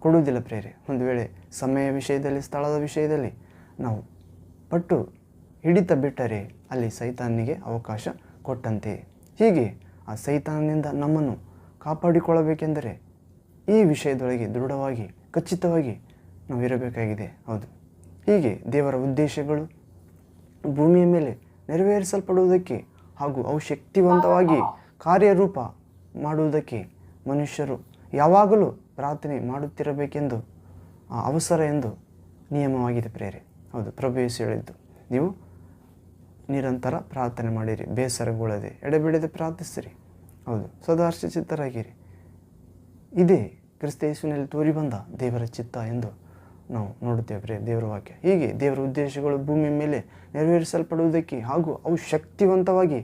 ಕೊಡುವುದಿಲ್ಲ ಪ್ರೇರೆ. ಒಂದು ವೇಳೆ ಸಮಯ ವಿಷಯದಲ್ಲಿ, ಸ್ಥಳದ ವಿಷಯದಲ್ಲಿ ನಾವು ಪಟ್ಟು ಹಿಡಿತ ಬಿಟ್ಟರೆ ಅಲ್ಲಿ ಸೈತಾನಿಗೆ ಅವಕಾಶ ಕೊಟ್ಟಂತೆ. ಹೀಗೆ ಆ ಸೈತಾನನಿಂದ ನಮ್ಮನ್ನು ಕಾಪಾಡಿಕೊಳ್ಳಬೇಕೆಂದರೆ ಈ ವಿಷಯದೊಳಗೆ ದೃಢವಾಗಿ, ಖಚಿತವಾಗಿ ನಾವು ಇರಬೇಕಾಗಿದೆ. ಹೌದು. ಹೀಗೆ ದೇವರ ಉದ್ದೇಶಗಳು ಭೂಮಿಯ ಮೇಲೆ ನೆರವೇರಿಸಲ್ಪಡುವುದಕ್ಕೆ ಹಾಗೂ ಅವು ಶಕ್ತಿವಂತವಾಗಿ ಕಾರ್ಯರೂಪ ಮಾಡುವುದಕ್ಕೆ ಮನುಷ್ಯರು ಯಾವಾಗಲೂ ಪ್ರಾರ್ಥನೆ ಮಾಡುತ್ತಿರಬೇಕೆಂದು ಆ, ಅವಸರ ಎಂದು ನಿಯಮವಾಗಿದೆ ಪ್ರೇರೆ ಹೌದು ಪ್ರಭು ಹೇಳಿದ್ದು ನೀವು ನಿರಂತರ ಪ್ರಾರ್ಥನೆ ಮಾಡಿರಿ ಬೇಸರಗೊಳ್ಳದೆ ಎಡೆಬಿಡದೆ ಪ್ರಾರ್ಥಿಸಿರಿ. ಹೌದು ಸದಾ ಚಿತ್ತರಾಗಿರಿ ಇದೇ ಕ್ರಿಸ್ತ ಯೇಸುವಿನಲ್ಲಿ ತೋರಿ ಬಂದ ದೇವರ ಚಿತ್ತ ಎಂದು ನಾವು ನೋಡುತ್ತೇವೆ ಪ್ರಿಯ ದೇವರ ವಾಕ್ಯ. ಹೀಗೆ ದೇವರ ಉದ್ದೇಶಗಳು ಭೂಮಿ ಮೇಲೆ ನೆರವೇರಿಸಲ್ಪಡುವುದಕ್ಕೆ ಹಾಗೂ ಅವು ಶಕ್ತಿವಂತವಾಗಿ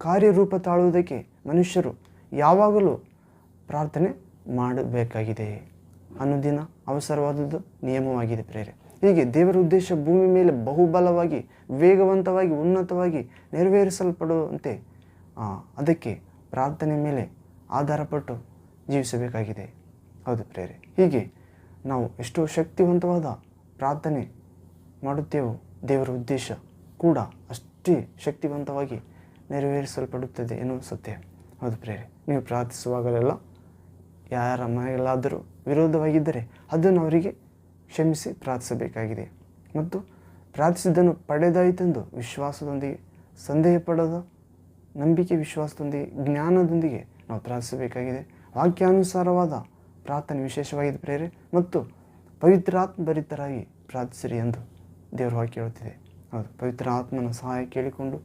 ಕಾರ್ಯರೂಪ ತಾಳುವುದಕ್ಕೆ ಮನುಷ್ಯರು ಯಾವಾಗಲೂ ಪ್ರಾರ್ಥನೆ ಮಾಡಬೇಕಾಗಿದೆ. ಅನುದಿನ ಅವಸರವಾದದ್ದು ನಿಯಮವಾಗಿದೆ ಪ್ರೇರೆ ಹೀಗೆ ದೇವರ ಉದ್ದೇಶ ಭೂಮಿ ಮೇಲೆ ಬಹುಬಲವಾಗಿ, ವೇಗವಂತವಾಗಿ, ಉನ್ನತವಾಗಿ ನೆರವೇರಿಸಲ್ಪಡುವಂತೆ ಅದಕ್ಕೆ ಪ್ರಾರ್ಥನೆ ಮೇಲೆ ಆಧಾರಪಟ್ಟು ಜೀವಿಸಬೇಕಾಗಿದೆ. ಹೌದು ಪ್ರೇರೆ ಹೀಗೆ ನಾವು ಎಷ್ಟು ಶಕ್ತಿವಂತವಾದ ಪ್ರಾರ್ಥನೆ ಮಾಡುತ್ತೇವೋ ದೇವರ ಉದ್ದೇಶ ಕೂಡ ಅಷ್ಟೇ ಶಕ್ತಿವಂತವಾಗಿ ನೆರವೇರಿಸಲ್ಪಡುತ್ತದೆ ಎನ್ನುವ ಸತ್ಯ. ಹೌದು ಪ್ರೇರೆ ನೀವು ಪ್ರಾರ್ಥಿಸುವಾಗಲೆಲ್ಲ ಯಾರ ಮನೆಯಲ್ಲಾದರೂ ವಿರೋಧವಾಗಿದ್ದರೆ ಅದನ್ನು ಅವರಿಗೆ ಕ್ಷಮಿಸಿ ಪ್ರಾರ್ಥಿಸಬೇಕಾಗಿದೆ. ಮತ್ತು ಪ್ರಾರ್ಥಿಸಿದ್ದನ್ನು ಪಡೆದಾಯಿತೆಂದು ವಿಶ್ವಾಸದೊಂದಿಗೆ ಸಂದೇಹ ಪಡದ ನಂಬಿಕೆ ವಿಶ್ವಾಸದೊಂದಿಗೆ, ಜ್ಞಾನದೊಂದಿಗೆ ನಾವು ಪ್ರಾರ್ಥಿಸಬೇಕಾಗಿದೆ. ವಾಕ್ಯಾನುಸಾರವಾದ ಪ್ರಾರ್ಥನೆ ವಿಶೇಷವಾಗಿದೆ ಪ್ರೇರೆ. ಮತ್ತು ಪವಿತ್ರಾತ್ಮ ಭರಿತರಾಗಿ ಪ್ರಾರ್ಥಿಸಿರಿ ಎಂದು ದೇವರು ವಾಕ್ಯ ಹೇಳುತ್ತಿದೆ. ಹೌದು, ಪವಿತ್ರ ಆತ್ಮನ ಸಹಾಯ ಕೇಳಿಕೊಂಡು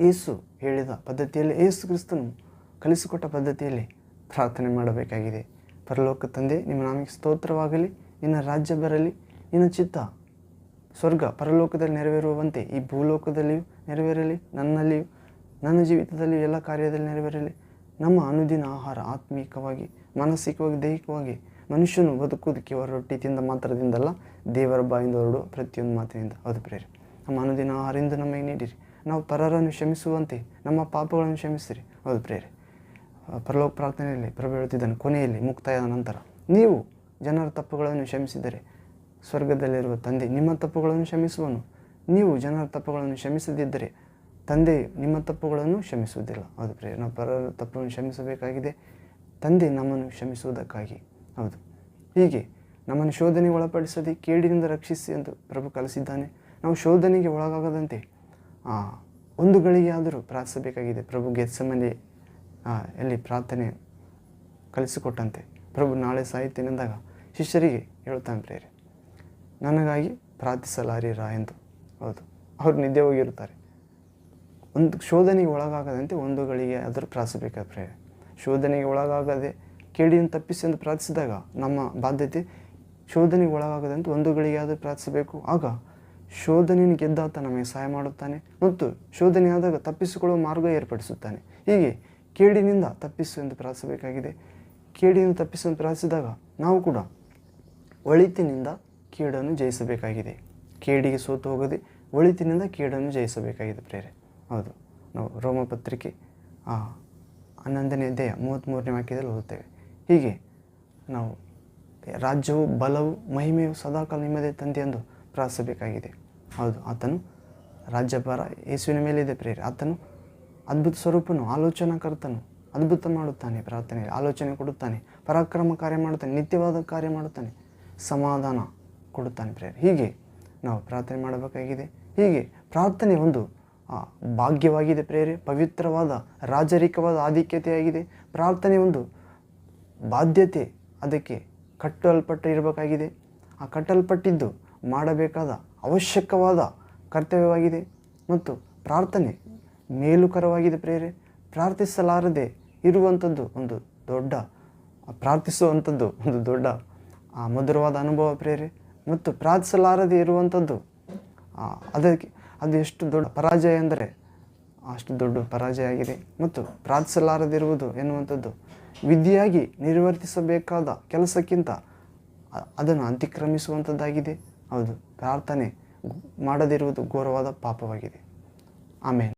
ಏಸು ಹೇಳಿದ ಪದ್ಧತಿಯಲ್ಲಿ, ಏಸು ಕ್ರಿಸ್ತನು ಕಲಿಸಿಕೊಟ್ಟ ಪದ್ಧತಿಯಲ್ಲಿ ಪ್ರಾರ್ಥನೆ ಮಾಡಬೇಕಾಗಿದೆ. ಪರಲೋಕ ತಂದೆ, ನಿಮ್ಮ ನಾಮಕ್ಕೆ ಸ್ತೋತ್ರವಾಗಲಿ. ನಿನ್ನ ರಾಜ್ಯ ಬರಲಿ. ನಿನ್ನ ಚಿತ್ತ, ಸ್ವರ್ಗ ಪರಲೋಕದಲ್ಲಿ ನೆರವೇರುವಂತೆ ಈ ಭೂಲೋಕದಲ್ಲಿಯೂ ನೆರವೇರಲಿ. ನನ್ನಲ್ಲಿಯೂ, ನನ್ನ ಜೀವಿತದಲ್ಲಿ ಎಲ್ಲ ಕಾರ್ಯದಲ್ಲಿ ನೆರವೇರಲಿ. ನಮ್ಮ ಅನುದಿನ ಆಹಾರ ಆತ್ಮೀಕವಾಗಿ ಮಾನಸಿಕವಾಗಿ, ದೈಹಿಕವಾಗಿ ಮನುಷ್ಯನು ಬದುಕುವುದಕ್ಕೆ ಅವರ ರೊಟ್ಟಿ ತಿಂದ ಮಾತ್ರದಿಂದಲ್ಲ ದೇವರ ಬಾಯಿಂದ ಹೊರಡು ಪ್ರತಿಯೊಂದು ಮಾತಿನಿಂದ. ಹೌದು ಪ್ರೇರಿ ನಮ್ಮ ಅನುದಿನ ಆಹಾರದಿಂದ ನಮಗೆ ನೀಡಿರಿ. ನಾವು ಪರರನ್ನು ಕ್ಷಮಿಸುವಂತೆ, ನಮ್ಮ ಪಾಪಗಳನ್ನು ಕ್ಷಮಿಸಿರಿ. ಹೌದು ಪ್ರೇರಿ ಪರಲೋಕ ಪ್ರಾರ್ಥನೆಯಲ್ಲಿ, ಪ್ರಭು ಹೇಳುತ್ತಿದ್ದಾನೆ, ಕೊನೆಯಲ್ಲಿ, ಮುಕ್ತಾಯದ ನಂತರ, ನೀವು ಜನರ ತಪ್ಪುಗಳನ್ನು ಕ್ಷಮಿಸಿದರೆ, ಸ್ವರ್ಗದಲ್ಲಿರುವ ತಂದೆ ನಿಮ್ಮ ತಪ್ಪುಗಳನ್ನು ಕ್ಷಮಿಸುವನು. ನೀವು ಜನರ ತಪ್ಪುಗಳನ್ನು ಕ್ಷಮಿಸದಿದ್ದರೆ, ತಂದೆ ನಿಮ್ಮ ತಪ್ಪುಗಳನ್ನು ಕ್ಷಮಿಸುವುದಿಲ್ಲ. ಹೌದು ಪ್ರೇರಿ ನಾವು ಪರರ ತಪ್ಪನ್ನು ಕ್ಷಮಿಸಬೇಕಾಗಿದೆ. ತಂದೆ ನಮ್ಮನ್ನು ಕ್ಷಮಿಸುವುದಕ್ಕಾಗಿ. ಹೌದು. ಹೀಗೆ ನಮ್ಮನ್ನು ಶೋಧನೆಗೆ ಒಳಪಡಿಸದೆ ಕೇಡಿನಿಂದ ರಕ್ಷಿಸಿ ಎಂದು ಪ್ರಭು ಕಲಿಸಿದ್ದಾನೆ. ನಾವು ಶೋಧನೆಗೆ ಒಳಗಾಗದಂತೆ ಒಂದು ಗಳಿಗೆ ಆದರೂ ಪ್ರಾರ್ಥಿಸಬೇಕಾಗಿದೆ. ಪ್ರಭು ಗೆತ್ಸಮನೆ ಎಲ್ಲಿ ಪ್ರಾರ್ಥನೆ ಕಲಿಸಿಕೊಟ್ಟಂತೆ. ಪ್ರಭು ನಾಳೆ ಸಾಯುತ್ತೇನೆಂದಾಗ ಶಿಷ್ಯರಿಗೆ ಹೇಳುತ್ತಾನೆ ಪ್ರೇರೆ, ನನಗಾಗಿ ಪ್ರಾರ್ಥಿಸಲಾರಿರಾ ಎಂದು. ಹೌದು. ಅವರು ನಿದ್ದೆ ಹೋಗಿರುತ್ತಾರೆ ಒಂದು ಶೋಧನೆಗೆ ಒಳಗಾಗದಂತೆ ಒಂದು ಗಳಿಗೆ ಆದರೂ ಪ್ರಾರ್ಥಿಸಬೇಕಾದ ಪ್ರೇರೆ? ಶೋಧನೆಗೆ ಒಳಗಾಗದೆ ಕೇಡಿಯನ್ನು ತಪ್ಪಿಸಿ ಎಂದು ಪ್ರಾರ್ಥಿಸಿದಾಗ ನಮ್ಮ ಬಾಧ್ಯತೆ ಶೋಧನೆಗೆ ಒಳಗಾಗದಂತೆ ಒಂದು ಗಳಿಗೆ ಆದರೂ ಪ್ರಾರ್ಥಿಸಬೇಕು. ಆಗ ಶೋಧನೆಯನ್ನು ಗೆದ್ದಾತ ನಮಗೆ ಸಹಾಯ ಮಾಡುತ್ತಾನೆ ಮತ್ತು ಶೋಧನೆಯಾದಾಗ ತಪ್ಪಿಸಿಕೊಳ್ಳುವ ಮಾರ್ಗ ಏರ್ಪಡಿಸುತ್ತಾನೆ. ಹೀಗೆ ಕೇಡಿನಿಂದ ತಪ್ಪಿಸು ಎಂದು ಪ್ರಾರ್ಥಿಸಬೇಕಾಗಿದೆ. ತಪ್ಪಿಸು ಎಂದು ಪ್ರಾರ್ಥಿಸಿದಾಗ ನಾವು ಕೂಡ ಒಳಿತಿನಿಂದ ಕೇಡನ್ನು ಜಯಿಸಬೇಕಾಗಿದೆ. ಕೇಡಿಗೆ ಸೋತು ಹೋಗದೆ ಒಳಿತಿನಿಂದ ಕೇಡನ್ನು ಜಯಿಸಬೇಕಾಗಿದೆ ಪ್ರೇರೆ. ಹೌದು. ನಾವು ರೋಮಪತ್ರಿಕೆ ಹನ್ನೊಂದನೇ ಅಧ್ಯಾಯ ಮೂವತ್ತ್ಮೂರನೇ ವಾಕ್ಯದಲ್ಲಿ ಓದುತ್ತೇವೆ. ಹೀಗೆ ನಾವು ರಾಜ್ಯವು, ಬಲವು, ಮಹಿಮೆಯು ಸದಾಕಾಲ ನಿಮ್ಮದೇ ತಂದೆ ಎಂದು ಪ್ರಾರ್ಥಿಸಬೇಕಾಗಿದೆ. ಹೌದು, ಆತನು ರಾಜ್ಯಭಾರ ಯೇಸುವಿನ ಮೇಲಿದೆ ಪ್ರೇರಿ ಆತನು ಅದ್ಭುತ ಸ್ವರೂಪನು, ಆಲೋಚನಾಕರ್ತನು, ಅದ್ಭುತ ಮಾಡುತ್ತಾನೆ, ಪ್ರಾರ್ಥನೆಯಲ್ಲಿ ಆಲೋಚನೆ ಕೊಡುತ್ತಾನೆ, ಪರಾಕ್ರಮ ಕಾರ್ಯ ಮಾಡುತ್ತಾನೆ, ನಿತ್ಯವಾದ ಕಾರ್ಯ ಮಾಡುತ್ತಾನೆ, ಸಮಾಧಾನ ಕೊಡುತ್ತಾನೆ ಪ್ರೇರಿ ಹೀಗೆ ನಾವು ಪ್ರಾರ್ಥನೆ ಮಾಡಬೇಕಾಗಿದೆ. ಹೀಗೆ ಪ್ರಾರ್ಥನೆ ಒಂದು ಭಾಗ್ಯವಾಗಿದೆ ಪ್ರೇರೆ, ಪವಿತ್ರವಾದ, ರಾಜರಿಕವಾದ ಆಧಿಕ್ಯತೆಯಾಗಿದೆ. ಪ್ರಾರ್ಥನೆ ಒಂದು ಬಾಧ್ಯತೆ, ಅದಕ್ಕೆ ಕಟ್ಟಲ್ಪಟ್ಟು ಇರಬೇಕಾಗಿದೆ. ಆ ಕಟ್ಟಲ್ಪಟ್ಟಿದ್ದು ಮಾಡಬೇಕಾದ ಅವಶ್ಯಕವಾದ ಕರ್ತವ್ಯವಾಗಿದೆ. ಮತ್ತು ಪ್ರಾರ್ಥನೆ ಮೇಲುಕರವಾಗಿದೆ ಪ್ರೇರೆ. ಪ್ರಾರ್ಥಿಸಲಾರದೆ ಇರುವಂಥದ್ದು ಒಂದು ದೊಡ್ಡ, ಪ್ರಾರ್ಥಿಸುವಂಥದ್ದು ಒಂದು ದೊಡ್ಡ ಮಧುರವಾದ ಅನುಭವ ಪ್ರೇರೆ. ಮತ್ತು ಪ್ರಾರ್ಥಿಸಲಾರದೆ ಇರುವಂಥದ್ದು ಅದಕ್ಕೆ ಅದು ಎಷ್ಟು ದೊಡ್ಡ ಪರಾಜಯ ಅಂದರೆ ಅಷ್ಟು ದೊಡ್ಡ ಪರಾಜಯ ಆಗಿದೆ. ಮತ್ತು ಪ್ರಾರ್ಥಿಸಲಾರದಿರುವುದು ಎನ್ನುವಂಥದ್ದು ವಿದ್ಯೆಯಾಗಿ ನಿರ್ವರ್ತಿಸಬೇಕಾದ ಕೆಲಸಕ್ಕಿಂತ ಅದನ್ನು ಅತಿಕ್ರಮಿಸುವಂಥದ್ದಾಗಿದೆ. ಹೌದು, ಪ್ರಾರ್ಥನೆ ಮಾಡದಿರುವುದು ಘೋರವಾದ ಪಾಪವಾಗಿದೆ. ಆಮೇಲೆ